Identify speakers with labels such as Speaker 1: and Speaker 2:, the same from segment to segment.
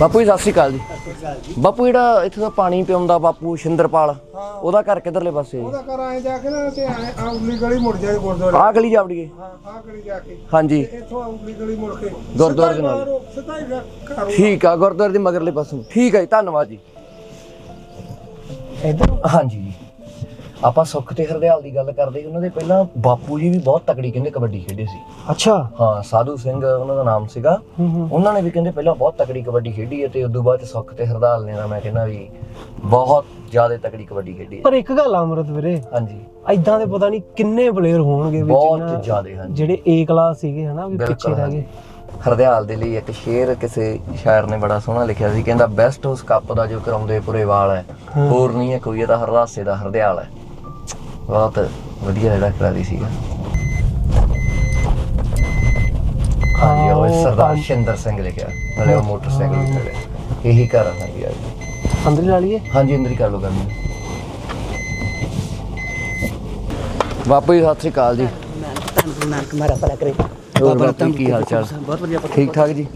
Speaker 1: ਬਾਪੂ ਜੀ ਸਤਿ ਸ਼੍ਰੀ ਅਕਾਲ ਜੀ। ਬਾਪੂ ਜਿਹੜਾ ਇੱਥੇ ਦਾ ਪਾਣੀ ਪਿਆਉਂਦਾ ਬਾਪੂ ਸ਼ਿੰਦਰਪਾਲ ਉਹਦਾ ਘਰ ਕਿੱਧਰਲੇ ਪਾਸੇ?
Speaker 2: ਉਹਦਾ ਘਰ ਆਏ ਜਾ ਕੇ ਨਾ ਤੇ ਆਏ ਆ ਉਗਲੀ ਗਲੀ ਮੁੜ ਜਾਏ ਗੁਰਦੁਆਰੇ।
Speaker 1: ਆਹ ਗਲੀ ਜਾਵੜੀਏ
Speaker 2: ਹਾਂ ਆ ਗਲੀ ਜਾ ਕੇ।
Speaker 1: ਹਾਂਜੀ।
Speaker 2: ਇੱਥੋਂ ਆ ਉਗਲੀ ਗਲੀ ਮੁੜ ਕੇ।
Speaker 1: ਗੁਰਦੁਆਰੇ ਦੇ ਨਾਲ।
Speaker 2: ਸਿੱਧਾ ਹੀ।
Speaker 1: ਠੀਕ ਆ ਗੁਰਦੁਆਰੇ ਦੇ ਮਗਰਲੇ ਪਾਸੋਂ। ਠੀਕ ਹੈ ਜੀ ਧੰਨਵਾਦ ਜੀ।
Speaker 2: ਇੱਧਰ?
Speaker 1: ਹਾਂਜੀ। ਆਪਾਂ ਸੁੱਖ ਤੇ ਹਰਦਿਆਲ ਦੀ ਗੱਲ ਕਰਦੇ ਸੀ ਉਹਨਾਂ ਦੇ ਪਹਿਲਾਂ ਬਾਪੂ ਜੀ ਵੀ ਬਹੁਤ ਤਕੜੀ ਕਹਿੰਦੇ ਕਬੱਡੀ ਖੇਡੇ ਸੀ।
Speaker 2: ਅੱਛਾ।
Speaker 1: ਹਾਂ ਸਾਧੂ ਸਿੰਘ ਉਹਨਾਂ ਦਾ ਨਾਮ ਸੀਗਾ। ਉਹਨਾਂ ਨੇ ਵੀ ਕਹਿੰਦੇ ਪਹਿਲਾਂ ਬਹੁਤ ਤਕੜੀ ਕਬੱਡੀ ਖੇਡੀ ਹੈ ਤੇ ਉਦੋਂ ਬਾਅਦ ਸੁੱਖ ਤੇ ਹਰਦਾਲ ਨੇ ਨਾ ਮੈਂ ਕਹਿੰਦਾ ਵੀ ਬਹੁਤ ਜ਼ਿਆਦਾ ਤਕੜੀ ਕਬੱਡੀ ਖੇਡੀ ਹੈ।
Speaker 3: ਪਰ ਇੱਕ ਗੱਲ ਆ ਅਮਰਤ ਵੀਰੇ
Speaker 1: ਹਾਂਜੀ।
Speaker 3: ਐਦਾਂ ਦੇ ਪਤਾ ਨਹੀਂ ਕਿੰਨੇ ਪਲੇਅਰ ਹੋਣਗੇ ਵੀ
Speaker 1: ਬਹੁਤ ਜ਼ਿਆਦਾ ਹਾਂਜੀ।
Speaker 3: ਜਿਹੜੇ ਏ ਕਲਾਸ ਸੀਗੇ ਹਨਾ ਵੀ ਪਿੱਛੇ ਰਹਿ। ਗਏ।
Speaker 1: ਹਰਦਿਆਲ ਦੇ ਲਈ ਇੱਕ ਸ਼ੇਰ ਕਿਸੇ ਸ਼ਾਇਰ ਨੇ ਬੜਾ ਸੋਹਣਾ ਲਿਖਿਆ ਸੀ ਕਹਿੰਦਾ ਬੈਸਟ ਉਸ ਕੱਪ ਦਾ ਜੋ ਕਰਾਉਂਦੇ ਪੁਰੇ ਵਾਲ ਹੈ। ਹੋਰ ਨਹੀਂ ਹੈ ਕੋਈ ਇਹਦਾ ਹਰਦਾਸੇ ਦਾ ਹਰਦਿਆਲ ਹੈ। ਬਹੁਤ ਵਧੀਆ ਜਿਹੜਾ ਖਿਡਾਰੀ ਸੀਗਾ ਹਾਂਜੀ ਉਹ ਸਰਦਾਰ ਸ਼ਿੰਦਰ ਸਿੰਘ ਲਿਖਿਆ ਨਾਲੇ ਉਹ ਮੋਟਰਸਾਈਕਲ ਤੇ ਚੜਿਆ ਇਹੀ ਕਾਰਨ ਹੈ ਜੀ
Speaker 3: ਅੰਦਰ ਹੀ ਲਾ ਲਈਏ
Speaker 1: ਹਾਂਜੀ ਅੰਦਰ ਹੀ ਕਰ ਲੋ ਗੱਲ ਬਾਪੂ ਜੀ ਸਤਿ ਸ੍ਰੀ ਅਕਾਲ ਜੀ
Speaker 4: ਧੰਨ ਨਾਨਕ ਮਾਰਾ ਭਲਾ ਕਰੇ
Speaker 1: ਹੋਰ ਬਾਪੂ ਕੀ ਹਾਲ ਚਾਲ
Speaker 4: ਬਹੁਤ ਵਧੀਆ ਪੁੱਤ
Speaker 1: ਠੀਕ ਠਾਕ ਜੀ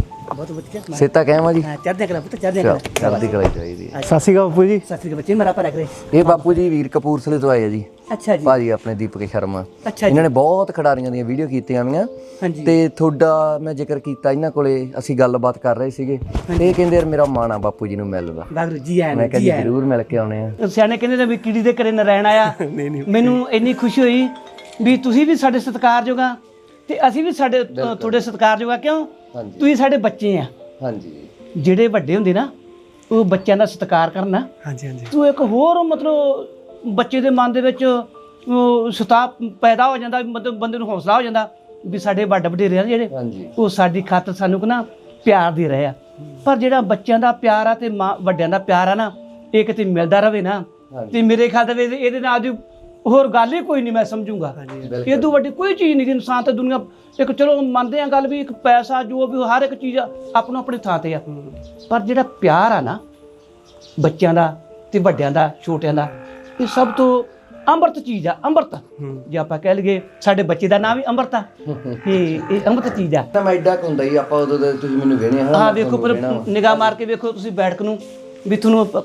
Speaker 4: ਬਹੁਤ ਵਧੀਆ।
Speaker 1: ਸੇਤਾ ਆ ਜੀ?
Speaker 4: ਹਾਂ ਚੜ੍ਹਦੇ ਕਲਾ ਪੁੱਤ ਚੜ੍ਹਦੇ ਕਲਾ।
Speaker 1: ਚੜ੍ਹਦੀ ਕਲਾ ਹੀ ਚਾਹੀਦੀ ਹੈ।
Speaker 3: ਸਤਿ ਸ਼੍ਰੀ ਅਕਾਲ ਬਾਪੂ ਜੀ।
Speaker 4: ਸਤਿ ਸ੍ਰੀ ਅਕਾਲ ਬੱਚੇ ਮਾਰਾ ਭਲਾ ਕਰੇ।
Speaker 1: ਇਹ ਬਾਪੂ ਜੀ ਵੀਰ ਕਪੂਰਥਲੇ ਤੋਂ ਆਏ ਆ ਜੀ।
Speaker 4: ਅੱਛਾ ਜੀ।
Speaker 1: ਭਾਜੀ ਆਪਣੇ ਦੀਪਕ ਸ਼ਰਮਾ।
Speaker 4: ਅੱਛਾ ਜੀ।
Speaker 1: ਇਹਨਾਂ ਨੇ ਬਹੁਤ ਖਿਡਾਰੀਆਂ ਦੀਆਂ ਵੀਡੀਓ ਕੀਤੀਆਂ ਆਈਆਂ
Speaker 4: ਹਾਂਜੀ।
Speaker 1: ਤੇ ਤੁਹਾਡਾ ਮੈਂ ਜ਼ਿਕਰ ਕੀਤਾ ਇਹਨਾਂ ਕੋਲੇ ਅਸੀਂ ਗੱਲਬਾਤ ਕਰ ਰਹੇ ਸੀਗੇ। ਤੇ ਇਹ ਕਹਿੰਦੇ ਯਾਰ ਮੇਰਾ ਮਾਣਾ ਬਾਪੂ ਜੀ ਨੂੰ ਮਿਲਦਾ
Speaker 4: ਜੀ ਆਇਆਂ
Speaker 1: ਮੈਂ ਕਿਹਾ
Speaker 4: ਜੀ
Speaker 1: ਜੀ
Speaker 4: ਆਇਆਂ
Speaker 1: ਜ਼ਰੂਰ ਮਿਲ ਕੇ ਆਉਣੇ ਆ।
Speaker 4: ਸਿਆਣੇ ਕਹਿੰਦੇ ਨੇ ਵੀ ਕੀੜੀ ਦੇ ਘਰੇ ਨਰਾਇਣ ਆਇਆ। ਮੈਨੂੰ ਇੰਨੀ ਖੁਸ਼ੀ ਹੋਈ ਵੀ ਤੁਸੀਂ ਵੀ ਸਾਡੇ ਸਤਿਕਾਰਯੋਗ ਆ। ਤੇ ਅਸੀਂ ਵੀ ਸਾਡੇ ਅ, ਤੁਹਾਡੇ ਸਤਿਕਾਰਯੋਗ ਆ। ਕਿਉਂ?
Speaker 1: ਹਾਂਜੀ।
Speaker 4: ਤੁਸੀਂ ਸਾਡੇ ਬੱਚੇ ਆ।
Speaker 1: ਹਾਂਜੀ।
Speaker 4: ਜਿਹੜੇ ਵੱਡੇ ਹੁੰਦੇ ਨਾ ਉਹ ਬੱਚਿਆਂ ਦਾ ਸਤਿਕਾਰ ਕਰਨਾ
Speaker 3: ਹਾਂਜੀ ਹਾਂਜੀ।
Speaker 4: ਤੂੰ ਇੱਕ ਹੋਰ ਮਤਲਬ ਬੱਚੇ ਦੇ ਮਨ ਦੇ ਵਿੱਚ ਉਹ ਸਤਾ ਪੈਦਾ ਹੋ ਜਾਂਦਾ ਮਤਲਬ ਬੰਦੇ ਨੂੰ ਹੌਸਲਾ ਹੋ ਜਾਂਦਾ ਵੀ ਸਾਡੇ ਵੱਡ ਵਡੇਰੇ ਆ ਜਿਹੜੇ ਉਹ ਸਾਡੀ ਖਾਤਰ ਸਾਨੂੰ ਨਾ ਪਿਆਰ ਦੇ ਰਹੇ ਆ। ਪਰ ਜਿਹੜਾ ਬੱਚਿਆਂ ਦਾ ਪਿਆਰ ਆ ਤੇ ਮਾਂ ਵੱਡਿਆਂ ਦਾ ਪਿਆਰ ਆ ਨਾ ਇਹ ਕਿਤੇ ਮਿਲਦਾ ਰਵੇ ਨਾ। ਤੇ ਮੇਰੇ ਖਿਆਲ ਦੇ ਵਿੱਚ ਇਹਦੇ ਨਾਲ ਦੀ ਹੋਰ ਗੱਲ ਹੀ ਕੋਈ ਨਹੀਂ ਮੈਂ ਸਮਝੂੰਗਾ। ਇਹ ਤੋਂ ਵੱਡੀ ਕੋਈ ਚੀਜ਼ ਨਹੀਂ ਇਨਸਾਨ ਤੇ ਦੁਨੀਆ ਇੱਕ ਚਲੋ ਮੰਨਦੇ ਆ ਗੱਲ ਵੀ ਇੱਕ ਪੈਸਾ ਜੋ ਵੀ ਹਰ ਇੱਕ ਚੀਜ਼ ਆਪਣੋ ਆਪਣੀ ਥਾਂ ਤੇ ਆ। ਪਰ ਜਿਹੜਾ ਪਿਆਰ ਆ ਨਾ ਬੱਚਿਆਂ ਦਾ ਤੇ ਵੱਡਿਆਂ ਦਾ ਛੋਟਿਆਂ ਦਾ ਇਹ ਸਭ ਤੋਂ ਅੰਮ੍ਰਿਤ ਚੀਜ਼ ਆ ਅੰਮ੍ਰਿਤ। ਜੇ ਆਪਾਂ ਕਹਿ ਲਈਏ ਸਾਡੇ ਬੱਚੇ ਦਾ ਨਾਮ ਵੀ ਅੰਮ੍ਰਿਤ ਆ। ਇਹ ਇਹ ਅੰਮ੍ਰਿਤ ਚੀਜ਼ ਆ।
Speaker 1: ਤਾਂ ਮੈਂ ਐਡਾ ਹੁੰਦਾ ਹੀ ਆਪਾਂ ਉਦੋਂ ਤੁਸੀਂ ਮੈਨੂੰ ਵੇਣੇ ਹਾਂ
Speaker 4: ਹਾਂ ਵੇਖੋ ਪਰ ਨਿਗਾਹ ਮਾਰ ਕੇ ਵੇਖੋ ਤੁਸੀਂ ਬੈਠਕ ਨੂੰ ਵੀ ਤੁਹਾਨੂੰ ਪ-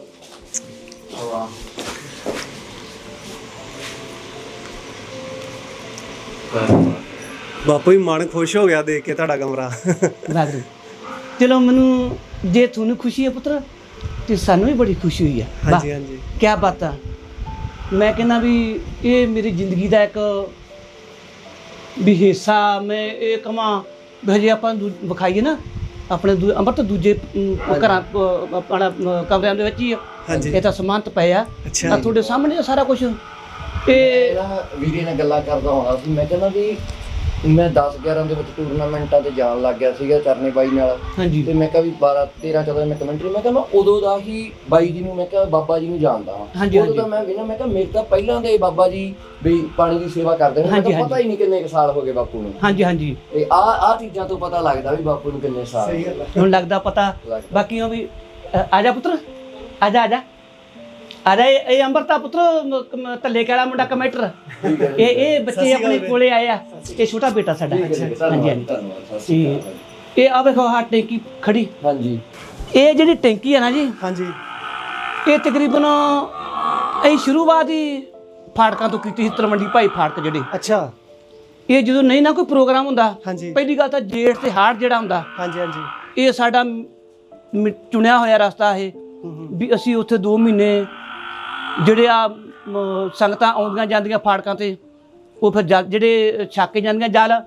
Speaker 3: ਬਾਪੂ ਜੀ ਮਨ ਖੁਸ਼ ਹੋ ਗਿਆ ਦੇਖ ਕੇ ਤੁਹਾਡਾ ਕਮਰਾ।
Speaker 4: ਵਾਹਿਗੁਰੂ। ਚਲੋ ਮੈਨੂੰ ਜੇ ਤੁਹਾਨੂੰ ਖੁਸ਼ੀ ਹੈ ਪੁੱਤਰ ਤੇ ਸਾਨੂੰ ਵੀ ਬੜੀ ਖੁਸ਼ੀ ਹੋਈ ਹੈ।
Speaker 3: ਹਾਂਜੀ ਹਾਂਜੀ।
Speaker 4: ਕੀ ਬਾਤ ਆ। ਮੈਂ ਕਹਿੰਦਾ ਵੀ ਇਹ ਮੇਰੀ ਜ਼ਿੰਦਗੀ ਦਾ ਇੱਕ ਵੀ ਹਿੱਸਾ ਮੈਂ ਇਹ ਕਮਾਂ ਹਜੇ ਆਪਾਂ ਵਿਖਾਈਏ ਨਾ ਆਪਣੇ ਅੰਮ੍ਰਿਤ ਦੂਜੇ ਘਰਾਂ ਆਪਣਾ ਕਮਰਿਆਂ ਦੇ ਵਿੱਚ ਹੀ ਆ। ਇਹ ਤਾਂ ਸਮਾਨਤ ਪਏ ਆ ਆ। ਤੁਹਾਡੇ ਸਾਹਮਣੇ ਆ ਸਾਰਾ ਕੁਝ ਇਹ
Speaker 1: ਇਹਦਾ ਵੀਰੇ ਨਾਲ ਗੱਲਾਂ ਕਰਦਾ ਹੋਣਾ ਸੀ ਮੈਂ ਕਹਿੰਦਾ ਵੀ ਮੈਂ 10 11 ਦੇ ਵਿੱਚ ਟੂਰਨਾਮੈਂਟਾਂ ਤੇ ਜਾਣ ਲੱਗ ਗਿਆ ਸੀਗਾ ਚਰਨੇ ਬਾਈ ਨਾਲ।
Speaker 4: ਹਾਂਜੀ।
Speaker 1: ਤੇ ਮੈਂ ਕਿਹਾ ਵੀ 12 13 14 ਮੈਂ ਕਮੈਂਟਰੀ ਮੈਂ ਕਿਹਾ ਮੈਂ ਉਦੋਂ ਦਾ ਹੀ ਬਾਈ ਜੀ ਨੂੰ ਮੈਂ ਕਿਹਾ ਬਾਬਾ ਜੀ ਨੂੰ ਜਾਣਦਾ ਹਾਂ।
Speaker 4: ਹਾਂਜੀ,
Speaker 1: ਉਦੋਂ ਤਾਂ ਮੈਂ ਵੀ ਨਾ ਮੈਂ ਕਿਹਾ ਮੇਰੇ ਤਾਂ ਪਹਿਲਾਂ ਦੇ ਬਾਬਾ ਜੀ ਵੀ ਪਾਣੀ ਦੀ ਸੇਵਾ ਕਰਦੇ ਨੇ ਮੈਨੂੰ ਪਤਾ ਹੀ ਨਹੀਂ ਕਿੰਨੇ ਕੁ ਸਾਲ ਹੋ ਗਏ ਬਾਪੂ ਨੂੰ।
Speaker 4: ਹਾਂਜੀ ਹਾਂਜੀ।
Speaker 1: ਤੇ ਆ ਆ ਚੀਜ਼ਾਂ ਤੋਂ ਪਤਾ ਲੱਗਦਾ ਵੀ ਬਾਪੂ ਨੂੰ ਕਿੰਨੇ ਸਾਲ। ਸਹੀ ਗੱਲ
Speaker 4: ਹੁਣ ਲੱਗਦਾ ਪਤਾ। ਬਾਕੀ ਉਹ ਵੀ ਆ ਜਾ ਪੁੱਤਰ। ਆ ਜਾ ਆ ਜਾ। ਆ ਜਾ ਇਹ ਅੰਮ੍ਰਿਤਾ ਪੁੱਤਰ ਧੱਲੇ ਕਾਲਾ ਮੁੰਡਾ ਕਮੈਂਟਰ। ਇਹ ਇਹ ਬੱਚੇ ਆਪਣੇ ਕੋਲੇ ਆਏ ਆ। ਇਹ ਛੋਟਾ ਬੇਟਾ ਸਾਡਾ। ਹਾਂਜੀ ਹਾਂਜੀ।
Speaker 1: ਧੰਨਵਾਦ
Speaker 4: ਇਹ ਆ ਵੇਖੋ ਹਾਂ ਟੈਂਕੀ ਖੜੀ।
Speaker 1: ਹਾਂਜੀ।
Speaker 4: ਇਹ ਜਿਹੜੀ ਟੈਂਕੀ ਹੈ ਨਾ ਜੀ
Speaker 3: ਹਾਂਜੀ।
Speaker 4: ਇਹ ਤਕਰੀਬਨ ਇਹ ਸ਼ੁਰੂਆਤ ਹੀ ਫਾੜਕਾਂ ਤੋਂ ਕੀਤੀ ਸੀ ਤਲਵੰਡੀ ਭਾਈ ਫਾੜਕ ਜਿਹੜੇ।
Speaker 3: ਅੱਛਾ।
Speaker 4: ਇਹ ਜਦੋਂ ਨਹੀਂ ਨਾ ਕੋਈ ਪ੍ਰੋਗਰਾਮ ਹੁੰਦਾ ਪਹਿਲੀ ਗੱਲ ਤਾਂ ਜੇਠ ਤੇ ਹਾੜ ਜਿਹੜਾ ਹੁੰਦਾ
Speaker 3: ਹਾਂਜੀ ਹਾਂਜੀ।
Speaker 4: ਇਹ ਸਾਡਾ ਚੁਣਿਆ ਹੋਇਆ ਰਸਤਾ ਇਹ ਵੀ ਅਸੀਂ ਉੱਥੇ 2 ਮਹੀਨੇ ਜਿਹੜੇ ਆ ਸੰਗਤਾਂ ਆਉਂਦੀਆਂ ਜਾਂਦੀਆਂ ਫਾੜਕਾਂ ਤੇ ਉਹ ਫਿਰ ਜਿਹੜੇ ਛੱਕ ਜਾਂਦੀਆਂ ਜਲ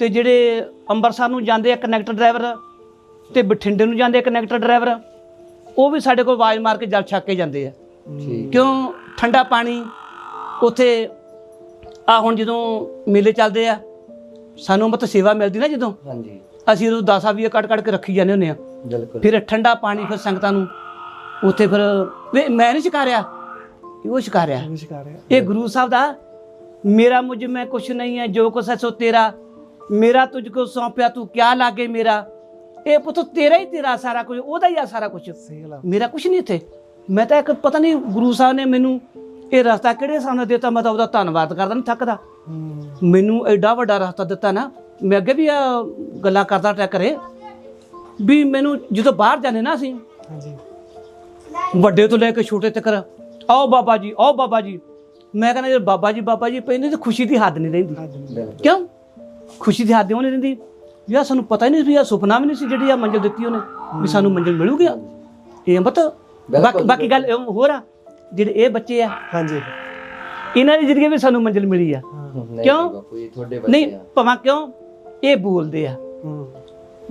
Speaker 4: ਤੇ ਜਿਹੜੇ ਅੰਮ੍ਰਿਤਸਰ ਨੂੰ ਜਾਂਦੇ ਆ ਕਨੈਕਟਰ ਡਰਾਈਵਰ ਤੇ ਬਠਿੰਡੇ ਨੂੰ ਜਾਂਦੇ ਆ ਕਨੈਕਟਰ ਡਰਾਈਵਰ ਉਹ ਵੀ ਸਾਡੇ ਕੋਲ ਆਵਾਜ਼ ਮਾਰ ਕੇ ਜਲ ਛੱਕ ਜਾਂਦੇ ਆ। ਕਿਉਂ? ਠੰਡਾ ਪਾਣੀ ਉਥੇ ਆ ਹੁਣ ਜਦੋਂ ਮੇਲੇ ਚੱਲਦੇ ਆ ਸਾਨੂੰ ਮਤ ਸੇਵਾ ਮਿਲਦੀ ਨਾ ਜਦੋਂ
Speaker 1: ਹਾਂਜੀ।
Speaker 4: ਅਸੀਂ ਉਹ 10 ਵੀਹ ਕੱਟ ਕੱਟ ਕੇ ਰੱਖੀ ਜਾਂਦੇ ਹੁੰਦੇ ਆ।
Speaker 1: ਬਿਲਕੁਲ।
Speaker 4: ਫਿਰ ਠੰਡਾ ਪਾਣੀ ਫਿਰ ਸੰਗਤਾਂ ਨੂੰ ਉੱਥੇ ਫਿਰ ਵੇ ਮੈਂ ਨਹੀਂ ਸ਼ਿਕਾਰਿਆ। ਉਹ ਸ਼ਿਕਾਰਿਆ
Speaker 3: ਨਮਸਕਾਰ
Speaker 4: ਇਹ ਗੁਰੂ ਸਾਹਿਬ ਦਾ ਮੇਰਾ ਮੁਝ ਮੈਂ ਕੁਛ ਨਹੀਂ ਹੈ ਜੋ ਕੁਛ ਹੈ ਸੋ ਤੇਰਾ। ਮੇਰਾ ਤੁਝ ਕੋ ਸੌਂਪਿਆ ਤੂੰ ਕਿਆ ਲਾਗੇ ਮੇਰਾ? ਇਹ ਪੁੱਤ ਤੇਰਾ ਹੀ ਤੇਰਾ ਸਾਰਾ ਕੁਝ ਉਹਦਾ ਹੀ ਆ ਸਾਰਾ ਕੁਝ
Speaker 3: ਸਹੀ ਗੱਲ ਆ।
Speaker 4: ਮੇਰਾ ਕੁਛ ਨਹੀਂ ਇੱਥੇ। ਮੈਂ ਤਾਂ ਇੱਕ ਪਤਾ ਨਹੀਂ ਗੁਰੂ ਸਾਹਿਬ ਨੇ ਮੈਨੂੰ ਇਹ ਰਸਤਾ ਕਿਹੜੇ ਸਾਹਮਣੇ ਦਿੱਤਾ ਮੈਂ ਤਾਂ ਉਹਦਾ ਧੰਨਵਾਦ ਕਰਦਾ ਨਹੀਂ ਥੱਕਦਾ।
Speaker 3: ਹੂੰ।
Speaker 4: ਮੈਨੂੰ ਐਡਾ ਵੱਡਾ ਰਸਤਾ ਦਿੱਤਾ ਨਾ ਮੈਂ ਅੱਗੇ ਵੀ ਆ ਗੱਲਾਂ ਕਰਦਾ ਟਿਆ ਕਰੇ ਵੀ ਮੈਨੂੰ ਜਦੋਂ ਬਾਹਰ ਜਾਂਦੇ ਨਾ ਅਸੀਂ
Speaker 3: ਹਾਂਜੀ।
Speaker 4: ਵੱਡੇ ਤੋਂ ਲੈ ਕੇ ਛੋਟੇ ਤੱਕ ਆਓ ਬਾਬਾ ਜੀ ਆਓ ਬਾਬਾ ਜੀ। ਮੈਂ ਕਹਿੰਦਾ ਜੇ ਬਾਬਾ ਜੀ ਬਾਬਾ ਜੀ ਪੈਂਦੇ ਤੇ ਖੁਸ਼ੀ ਦੀ ਹੱਦ ਨਹੀਂ ਰਹਿੰਦੀ। ਕਿਉਂ? ਖੁਸ਼ੀ ਦੀ ਹੱਦ ਨਹੀਂ ਰਹਿੰਦੀ? ਯਾ ਸਾਨੂੰ ਪਤਾ ਹੀ ਨਹੀਂ ਵੀ ਇਹ ਸੁਪਨਾ ਵੀ ਨਹੀਂ ਸੀ ਜਿਹੜੀ ਆ ਮੰਜ਼ਿਲ ਦਿੱਤੀ ਉਹਨੇ ਵੀ ਸਾਨੂੰ ਮੰਜ਼ਿਲ ਮਿਲੂਗੀ ਇਹ ਮਤ ਬਾਕੀ ਬਾਕੀ ਗੱਲ ਹੋਰ ਆ ਜਿਹੜੇ ਇਹ ਬੱਚੇ ਆ
Speaker 3: ਹਾਂਜੀ।
Speaker 4: ਇਹਨਾਂ ਦੀ ਜ਼ਿੰਦਗੀ ਵਿੱਚ ਸਾਨੂੰ ਮੰਜ਼ਿਲ ਮਿਲੀ ਆ। ਕਿਉਂ? ਨਹੀਂ
Speaker 1: ਬੱਚੇ ਆ।
Speaker 4: ਭਵਾਂ ਕਿਉਂ? ਇਹ ਬੋਲਦੇ ਆ।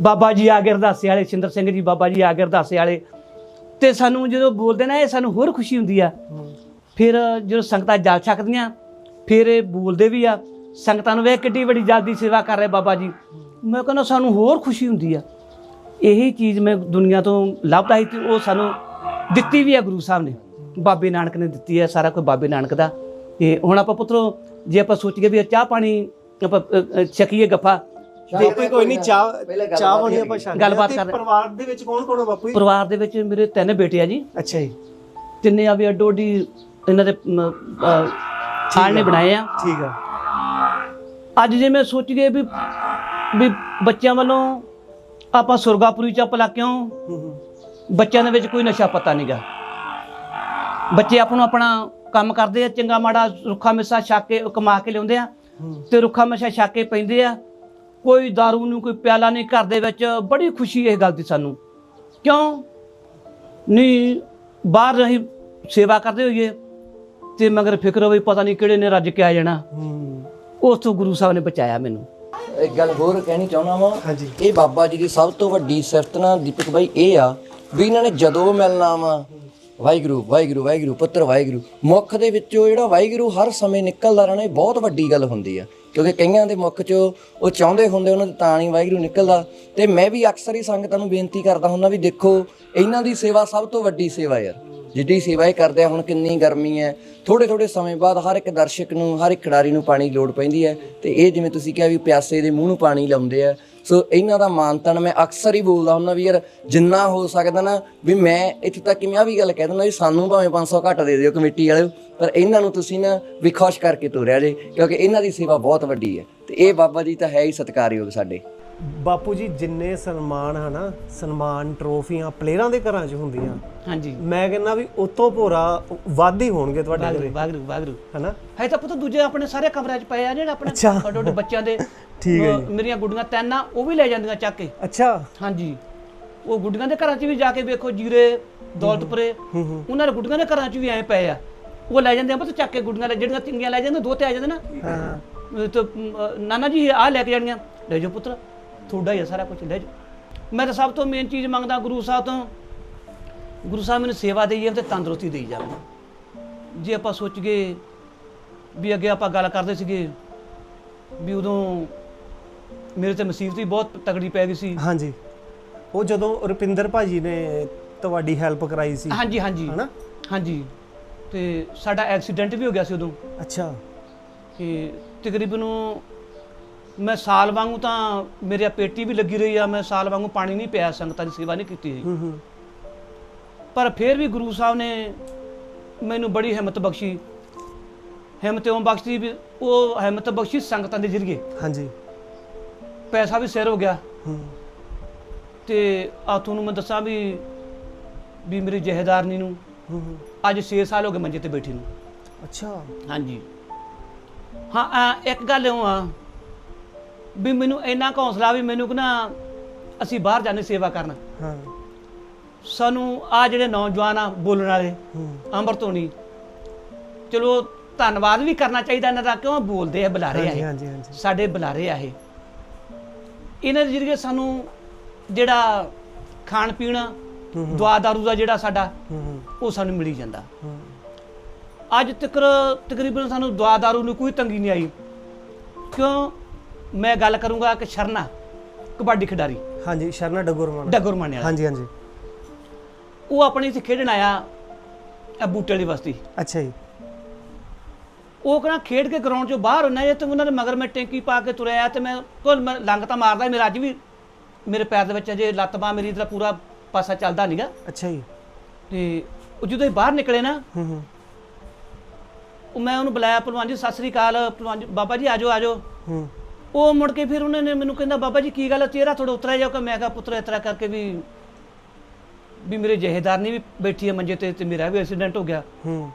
Speaker 4: ਬਾਬਾ ਜੀ ਆ ਗਏ ਅਰਦਾਸੇ ਵਾਲੇ ਸਿੰਦਰ ਸਿੰਘ ਜੀ ਬਾਬਾ ਜੀ ਆ ਗਏ ਅਰਦਾਸੇ ਵਾਲੇ। ਤੇ ਸਾਨੂੰ ਜਦੋਂ ਬੋਲਦੇ ਨਾ, ਇਹ ਸਾਨੂੰ ਹੋਰ ਖੁਸ਼ੀ ਹੁੰਦੀ ਆ। ਫਿਰ ਜਦੋਂ ਸੰਗਤਾਂ ਜਾ ਸਕਦੀਆਂ, ਫਿਰ ਇਹ ਬੋਲਦੇ ਵੀ ਆ। ਸੰਗਤਾਂ ਨੂੰ ਵੇਖ ਕਿੱਡੀ ਵੱਡੀ ਜਲਦੀ ਸੇਵਾ ਕਰ ਰਹੇ ਬਾਬਾ ਜੀ। ਮੈਂ ਕਹਿੰਦਾ, ਸਾਨੂੰ ਹੋਰ ਖੁਸ਼ੀ ਹੁੰਦੀ ਆ। ਇਹੀ ਚੀਜ਼ ਮੈਂ ਦੁਨੀਆ ਤੋਂ ਲੱਭਦਾ ਸੀ ਤੇ ਉਹ ਸਾਨੂੰ ਦਿੱਤੀ ਵੀ ਆ ਗੁਰੂ ਸਾਹਿਬ ਨੇ। ਬਾਬੇ ਨਾਨਕ ਨੇ ਦਿੱਤੀ ਆ, ਸਾਰਾ ਕੁਝ ਬਾਬੇ ਨਾਨਕ ਦਾ। ਤੇ ਹੁਣ ਆਪਾਂ ਪੁੱਤਰੋ, ਜੇ ਆਪਾਂ ਸੋਚੀਏ ਵੀ ਚਾਹ ਪਾਣੀ, ਆਪਾਂ ਛਕੀਏ ਗੱਫਾ
Speaker 3: ਬਾਪੂ ਜੀ, ਕੋਈ ਨਹੀਂ ਚਾਹ
Speaker 1: ਗੱਲਬਾਤ
Speaker 3: ਚਾਹ ਹੋਣੀ। ਆਪਾਂ ਛੱਡ
Speaker 4: ਗੱਲਬਾਤ
Speaker 3: ਤੇ
Speaker 4: ਕਰਦੇ।
Speaker 3: ਪਰਿਵਾਰ ਦੇ ਵਿੱਚ ਕੌਣ ਕੌਣ ਆ ਬਾਪੂ ਜੀ?
Speaker 4: ਪਰਿਵਾਰ ਦੇ ਵਿੱਚ ਮੇਰੇ ਤਿੰਨ ਬੇਟੇ ਆ ਜੀ।
Speaker 3: ਅੱਛਾ ਜੀ।
Speaker 4: ਤਿੰਨੇ ਆ ਵੀ ਅੱਡੋ ਅੱਡੀ ਇਹਨਾਂ ਦੇ ਹਾਲ ਨੇ ਬਣਾਏ ਆ।
Speaker 3: ਠੀਕ ਆ।
Speaker 4: ਅੱਜ ਜੇ ਮੈਂ ਸੋਚ ਗਏ ਵੀ ਵੀ ਬੱਚਿਆਂ ਵੱਲੋਂ ਆਪਾਂ ਸੁਰਗਾਪੁਰੀ ਚ ਭਲਾ ਕਿਉਂ
Speaker 3: ਹੂੰ ਹੂੰ।
Speaker 4: ਬੱਚਿਆਂ ਦੇ ਵਿੱਚ ਕੋਈ ਨਸ਼ਾ ਪਤਾ ਨਹੀਂਗਾ ਬੱਚੇ ਆਪ ਨੂੰ ਆਪਣਾ ਕੰਮ ਕਰਦੇ ਆ ਚੰਗਾ ਮਾੜਾ ਰੁੱਖਾ ਮਿੱਸਾ ਛੱਕ ਕੇ ਕਮਾ ਕੇ ਲਿਆਉਂਦੇ ਆ।
Speaker 3: ਹੂੰ।
Speaker 4: ਤੇ ਰੁੱਖਾ ਮਿੱਸਾ ਛੱਕ ਕੇ ਪੈਂਦੇ ਆ। ਕੋਈ दारू ਨੂੰ ਕੋਈ ਪਿਆਲਾ ਨਹੀਂ ਘਰ ਦੇ ਵਿੱਚ ਬੜੀ ਖੁਸ਼ੀ ਇਹ ਗੱਲ ਦੀ ਸਾਨੂੰ। ਕਿਉਂ? ਨਹੀਂ ਬਾਹਰ ਰਹੀ ਸੇਵਾ ਕਰਦੇ ਹੋਈਏ ਤੇ ਮਗਰ ਫਿਕਰ ਹੋਵੇ ਪਤਾ ਨਹੀਂ ਕਿਹੜੇ ਨੇ ਰੱਜ ਕੇ ਆ ਜਾਣਾ।
Speaker 3: ਹੂੰ।
Speaker 4: ਉਸ ਤੋਂ ਗੁਰੂ ਸਾਹਿਬ ਨੇ ਬਚਾਇਆ ਮੈਨੂੰ।
Speaker 1: ਇੱਕ ਗੱਲ ਹੋਰ ਕਹਿਣੀ ਚਾਹੁੰਦਾ ਵਾਂ
Speaker 3: ਹਾਂਜੀ।
Speaker 1: ਇਹ ਬਾਬਾ ਜੀ ਦੀ ਸਭ ਤੋਂ ਵੱਡੀ ਸਿਫਤ ਨਾ ਦੀਪਕ ਬਾਈ ਇਹ ਆ ਵੀ ਇਹਨਾਂ ਨੇ ਜਦੋਂ ਮਿਲਣਾ ਵਾ ਵਾਹਿਗੁਰੂ ਵਾਹਿਗੁਰੂ ਵਾਹਿਗੁਰੂ, ਪੁੱਤਰ ਵਾਹਿਗੁਰੂ। ਮੁੱਖ ਦੇ ਵਿੱਚੋਂ ਜਿਹੜਾ ਵਾਹਿਗੁਰੂ ਹਰ ਸਮੇਂ ਨਿਕਲਦਾ ਰਹਿਣਾ, ਇਹ ਬਹੁਤ ਵੱਡੀ ਗੱਲ ਹੁੰਦੀ ਆ। ਕਿਉਂਕਿ ਕਈਆਂ ਦੇ ਮੁੱਖ 'ਚੋਂ ਉਹ ਚਾਹੁੰਦੇ ਹੁੰਦੇ, ਉਹਨਾਂ ਦੇ ਤਾਂ ਨਹੀਂ ਵਾਹਿਗੁਰੂ ਨਿਕਲਦਾ। ਤੇ ਮੈਂ ਵੀ ਅਕਸਰ ਹੀ ਸੰਗਤਾਂ ਨੂੰ ਬੇਨਤੀ ਕਰਦਾ ਹੁੰਦਾ ਵੀ ਦੇਖੋ, ਇਹਨਾਂ ਦੀ ਸੇਵਾ ਸਭ ਤੋਂ ਵੱਡੀ ਸੇਵਾ ਯਾਰ। ਜਿੱਡੀ ਸੇਵਾ ਇਹ ਕਰਦੇ ਆ, ਹੁਣ ਕਿੰਨੀ ਗਰਮੀ ਹੈ। ਥੋੜੇ ਥੋੜੇ ਸਮੇਂ ਬਾਅਦ ਹਰ ਇੱਕ ਦਰਸ਼ਕ ਨੂੰ, ਹਰ ਇੱਕ ਖਿਡਾਰੀ ਨੂੰ ਪਾਣੀ ਦੀ ਲੋੜ ਪੈਂਦੀ ਹੈ। ਤੇ ਇਹ ਜਿਵੇਂ ਤੁਸੀਂ ਕਿਹਾ ਵੀ ਪਿਆਸੇ ਦੇ ਮੂੰਹ ਨੂੰ ਪਾਣੀ ਲਾਉਂਦੇ ਆ। ਸੋ ਇਹਨਾਂ ਦਾ ਮਾਨਤਨ ਮੈਂ ਅਕਸਰ ਹੀ ਬੋਲਦਾ ਹੁੰਦਾ ਵੀ ਯਾਰ ਜਿੰਨਾ ਹੋ ਸਕਦਾ ਨਾ ਵੀ ਮੈਂ ਇੱਥੇ ਤੱਕ ਕਿ ਮੈਂ ਆਹ ਵੀ ਗੱਲ ਕਹਿ ਦਿੰਦਾ ਵੀ ਸਾਨੂੰ ਭਾਵੇਂ 500 ਘੱਟ ਦੇ ਦਿਓ ਕਮੇਟੀ ਵਾਲਿਓ, ਪਰ ਇਹਨਾਂ ਨੂੰ ਤੁਸੀਂ ਨਾ ਵੀ ਖੁਸ਼ ਕਰਕੇ ਤੋਰਿਆ ਜੇ, ਕਿਉਂਕਿ ਇਹਨਾਂ ਦੀ ਸੇਵਾ ਬਹੁਤ ਵੱਡੀ ਹੈ। ਤੇ ਇਹ ਬਾਬਾ ਜੀ ਤਾਂ ਹੈ ਹੀ ਸਤਿਕਾਰਯੋਗ ਸਾਡੇ।
Speaker 3: ਬਾਪੂ ਜੀ ਜਿੰਨੇ ਸਨਮਾਨ ਹਨਾ ਸਨਮਾਨ ਟਰੋਫੀਆਂ ਪਲੇਅਰਾਂ ਦੇ ਘਰਾਂ 'ਚ ਹੁੰਦੀਆਂ
Speaker 4: ਹਾਂਜੀ।
Speaker 3: ਮੈਂ ਕਹਿੰਦਾ ਵੀ ਉਤੋਂ ਭੋਰਾ ਵੱਧ ਹੀ ਹੋਣਗੇ ਤੁਹਾਡੇ ਘਰੇ।
Speaker 4: ਵਾਗਰੂ ਵਾਗਰੂ
Speaker 3: ਹਨਾ?
Speaker 4: ਹੈ ਤਾਂ ਪੁੱਤ ਦੂਜੇ ਆਪਣੇ ਸਾਰੇ ਕਮਰਿਆਂ 'ਚ ਪਏ ਆ ਜਿਹੜੇ ਆਪਣੇ
Speaker 3: ਅੱਛਾ।
Speaker 4: ਵੱਡੇ ਵੱਡੇ ਬੱਚਿਆਂ ਦੇ
Speaker 3: ਠੀਕ ਹੈ
Speaker 4: ਅਹ ਮੇਰੀਆਂ ਗੁੱਡੀਆਂ ਤਿੰਨ ਉਹ ਵੀ ਲੈ ਜਾਂਦੀਆਂ ਚੱਕ ਕੇ।
Speaker 3: ਅੱਛਾ।
Speaker 4: ਹਾਂਜੀ। ਉਹ ਗੁੱਡੀਆਂ ਦੇ ਘਰਾਂ 'ਚ ਵੀ ਜਾ ਕੇ ਵੇਖੋ ਜੀਰੇ ਦੌਲਤਪੁਰੇ ਉਹਨਾਂ ਦੇ ਗੁੱਡੀਆਂ ਦੇ ਘਰਾਂ 'ਚ ਵੀ ਐ ਪਏ ਆ। ਉਹ ਲੈ ਜਾਂਦੇ ਆ ਪੁੱਤ ਚੱਕ ਕੇ ਗੁੱਡੀਆਂ ਲੈ ਜਿਹੜੀਆਂ ਚੰਗੀਆਂ ਲੈ ਜਾਂਦੇ ਦੋ ਤੇ ਆ ਜਾਂਦੇ ਨਾ।
Speaker 3: ਹਾਂ।
Speaker 4: ਤੇ ਨਾਨਾ ਜੀ ਆ ਲੈ ਕੇ ਜਾਣੀਆਂ ਲੈ ਜਾਓ ਪੁੱਤਰ। ਤੁਹਾਡਾ ਹੀ ਸਾਰਾ ਕੁਝ ਲੈ ਜਾਓ। ਮੈਂ ਤਾਂ ਸਭ ਤੋਂ ਮੇਨ ਚੀਜ਼ ਮੰਗਦਾ ਗੁਰੂ ਸਾਹਿਬ ਤੋਂ ਗੁਰੂ ਸਾਹਿਬ ਮੈਨੂੰ ਸੇਵਾ ਦੇਈ ਜਾਣ ਤੇ ਤੰਦਰੁਸਤੀ ਦੇਈ ਜਾਣ ਜੇ ਆਪਾਂ ਸੋਚ ਗਏ ਵੀ ਅੱਗੇ ਆਪਾਂ ਗੱਲ ਕਰਦੇ ਸੀਗੇ ਵੀ ਉਦੋਂ ਮੇਰੇ ਤੇ ਮੁਸੀਬਤ ਵੀ ਬਹੁਤ ਤਗੜੀ ਪੈ ਗਈ ਸੀ।
Speaker 3: ਹਾਂਜੀ। ਉਹ ਜਦੋਂ ਰੁਪਿੰਦਰ ਭਾਜੀ ਨੇ ਤੁਹਾਡੀ ਹੈਲਪ ਕਰਾਈ ਸੀ।
Speaker 4: ਹਾਂਜੀ ਹਾਂਜੀ।
Speaker 3: ਹਨਾ?
Speaker 4: ਹਾਂਜੀ। ਤੇ ਸਾਡਾ ਐਕਸੀਡੈਂਟ ਵੀ ਹੋ ਗਿਆ ਸੀ ਉਦੋਂ।
Speaker 3: ਅੱਛਾ।
Speaker 4: ਕਿ ਤਕਰੀਬਨ ਮੈਂ ਸਾਲ ਵਾਂਗੂ ਤਾਂ ਮੇਰੇ ਪੇਟੀ ਵੀ ਲੱਗੀ ਰਹੀ ਆ ਮੈਂ ਸਾਲ ਵਾਂਗੂ ਪਾਣੀ ਨਹੀਂ ਪਿਆ ਸੰਗਤਾਂ ਦੀ ਸੇਵਾ ਨਹੀਂ ਕੀਤੀ
Speaker 3: ਹੂੰ ਹੂੰ।
Speaker 4: ਪਰ ਫਿਰ ਵੀ ਗੁਰੂ ਸਾਹਿਬ ਨੇ ਮੈਨੂੰ ਬੜੀ ਹਿੰਮਤ ਬਖਸ਼ੀ। ਹਿੰਮਤ ਉਹ ਬਖਸ਼ੀ ਵੀ ਉਹ ਹਿੰਮਤ ਬਖਸ਼ੀ ਸੰਗਤਾਂ ਦੇ ਜ਼ਰੀਏ।
Speaker 3: ਹਾਂਜੀ।
Speaker 4: ਪੈਸਾ ਵੀ ਸਿਰ ਹੋ ਗਿਆ।
Speaker 3: ਹੂੰ।
Speaker 4: ਤੇ ਆ ਤੁਹਾਨੂੰ ਮੈਂ ਦੱਸਾਂ ਵੀ ਵੀ ਮੇਰੀ ਜਹੇਦਾਰਨੀ ਨੂੰ
Speaker 3: ਹੂੰ ਹੂੰ।
Speaker 4: ਅੱਜ 6 ਸਾਲ ਹੋ ਗਏ ਮੰਜੇ ਤੇ ਬੈਠੀ ਨੂੰ।
Speaker 3: ਅੱਛਾ।
Speaker 4: ਹਾਂਜੀ। ਹਾਂ ਆ, ਇੱਕ ਗੱਲ ਉਹ ਆ ਵੀ ਮੈਨੂੰ ਇੰਨਾ ਕੁ ਹੌਸਲਾ ਵੀ ਮੈਨੂੰ ਕਿ ਨਾ ਅਸੀਂ ਬਾਹਰ ਜਾਂਦੇ ਸੇਵਾ ਕਰਨ।
Speaker 3: ਹਾਂ।
Speaker 4: ਸਾਨੂੰ ਆ ਜਿਹੜੇ ਨੌਜਵਾਨ ਆ ਬੋਲਣ ਵਾਲੇ
Speaker 3: ਹੂੰ।
Speaker 4: ਅੰਮ੍ਰਿਤ ਹੋਣੀ ਚਲੋ ਧੰਨਵਾਦ ਵੀ ਕਰਨਾ ਚਾਹੀਦਾ ਇਹਨਾਂ ਦਾ ਕਿਉਂ ਬੋਲਦੇ ਆ ਬੁਲਾਰੇ ਆ
Speaker 3: ਹਾਂਜੀ
Speaker 4: ਇਹ।
Speaker 3: ਹਾਂਜੀ ਹਾਂਜੀ
Speaker 4: ਸਾਡੇ ਬੁਲਾਰੇ ਆ ਇਹ। ਇਹਨਾਂ ਦੇ ਜਰੀਏ ਸਾਨੂੰ ਜਿਹੜਾ ਖਾਣ ਪੀਣ ਦਵਾ ਦਾਰੂ ਦਾ ਜਿਹੜਾ ਸਾਡਾ
Speaker 3: ਹੂੰ ਹੂੰ।
Speaker 4: ਉਹ ਸਾਨੂੰ ਮਿਲੀ ਜਾਂਦਾ।
Speaker 3: ਹੂੰ।
Speaker 4: ਅੱਜ ਤੱਕ ਤਕਰੀਬਨ ਸਾਨੂੰ ਦਵਾ ਦਾਰੂ ਨੂੰ ਕੋਈ ਤੰਗੀ ਨਹੀਂ ਆਈ। ਕਿਉਂ? ਮੈਂ ਗੱਲ ਕਰੂੰਗਾ ਕਿ ਸ਼ਰਨਾ ਕਬੱਡੀ ਖਿਡਾਰੀ।
Speaker 3: ਹਾਂਜੀ ਸ਼ਰਨਾ ਡਗੁਰਮਾਨ
Speaker 4: ਡਗੁਰਮਾਨੇ ਵਾਲਾ।
Speaker 3: ਹਾਂਜੀ ਹਾਂਜੀ।
Speaker 4: ਉਹ ਆਪਣੇ ਇੱਥੇ ਖੇਡਣ ਆਇਆ ਆ ਬੂਟੇ ਵਾਲੀ ਬਸਤੀ।
Speaker 3: ਅੱਛਾ ਜੀ।
Speaker 4: ਉਹ ਕਹਿੰਦਾ ਖੇਡ ਕੇ ਗਰਾਊਂਡ ਚੋਂ ਬਾਹਰ ਹੁੰਨਾ ਜੇ ਤੇ ਉਹਨਾਂ ਦੇ ਮਗਰ ਮੈਂ ਟੈਂਕੀ ਪਾ ਕੇ ਤੁਰਿਆ ਤੇ ਮੈਂ ਕੋਲ ਮੈਂ ਲੰਗ ਤਾਂ ਮਾਰਦਾ ਮੇਰਾ ਅੱਜ ਵੀ ਮੇਰੇ ਪੈਰ ਦੇ ਵਿੱਚ ਅਜੇ ਲੱਤ ਬਾਹ ਮੇਰੀ ਦਾ ਪੂਰਾ ਪਾਸਾ ਚੱਲਦਾ ਨਹੀਂਗਾ
Speaker 3: ਅੱਛਾ ਜੀ।
Speaker 4: ਤੇ ਉਹ ਜਦੋਂ ਇਹ ਬਾਹਰ ਨਿਕਲੇ ਨਾ
Speaker 3: ਹੂੰ ਹੂੰ।
Speaker 4: ਉਹ ਮੈਂ ਉਹਨੂੰ ਬੁਲਾਇਆ ਭਲਵਾਨ ਜੀ ਸਤਿ ਸ੍ਰੀ ਅਕਾਲ ਭਲਵਾਨ ਜੀ ਬਾਬਾ ਜੀ ਆਜੋ ਆਜੋ
Speaker 3: ਹੂੰ।
Speaker 4: ਉਹ ਮੁੜ ਕੇ ਫਿਰ ਉਹਨਾਂ ਨੇ ਮੈਨੂੰ ਕਹਿੰਦਾ ਬਾਬਾ ਜੀ ਕੀ ਗੱਲ ਹੈ ਚਿਹਰਾ ਥੋੜਾ ਉਤਰਿਆ ਜਾਓ ਕਿ ਮੈਂ ਕਿਹਾ ਪੁੱਤਰ ਇਸ ਤਰ੍ਹਾਂ ਕਰਕੇ ਵੀ ਵੀ ਮੇਰੇ ਜਹੇਦਾਰ ਨੇ ਵੀ ਬੈਠੀ ਹੈ ਮੰਜੇ ਤੇ ਤੇ ਮੇਰਾ ਵੀ ਐਕਸੀਡੈਂਟ ਹੋ ਗਿਆ।
Speaker 3: ਹੂੰ।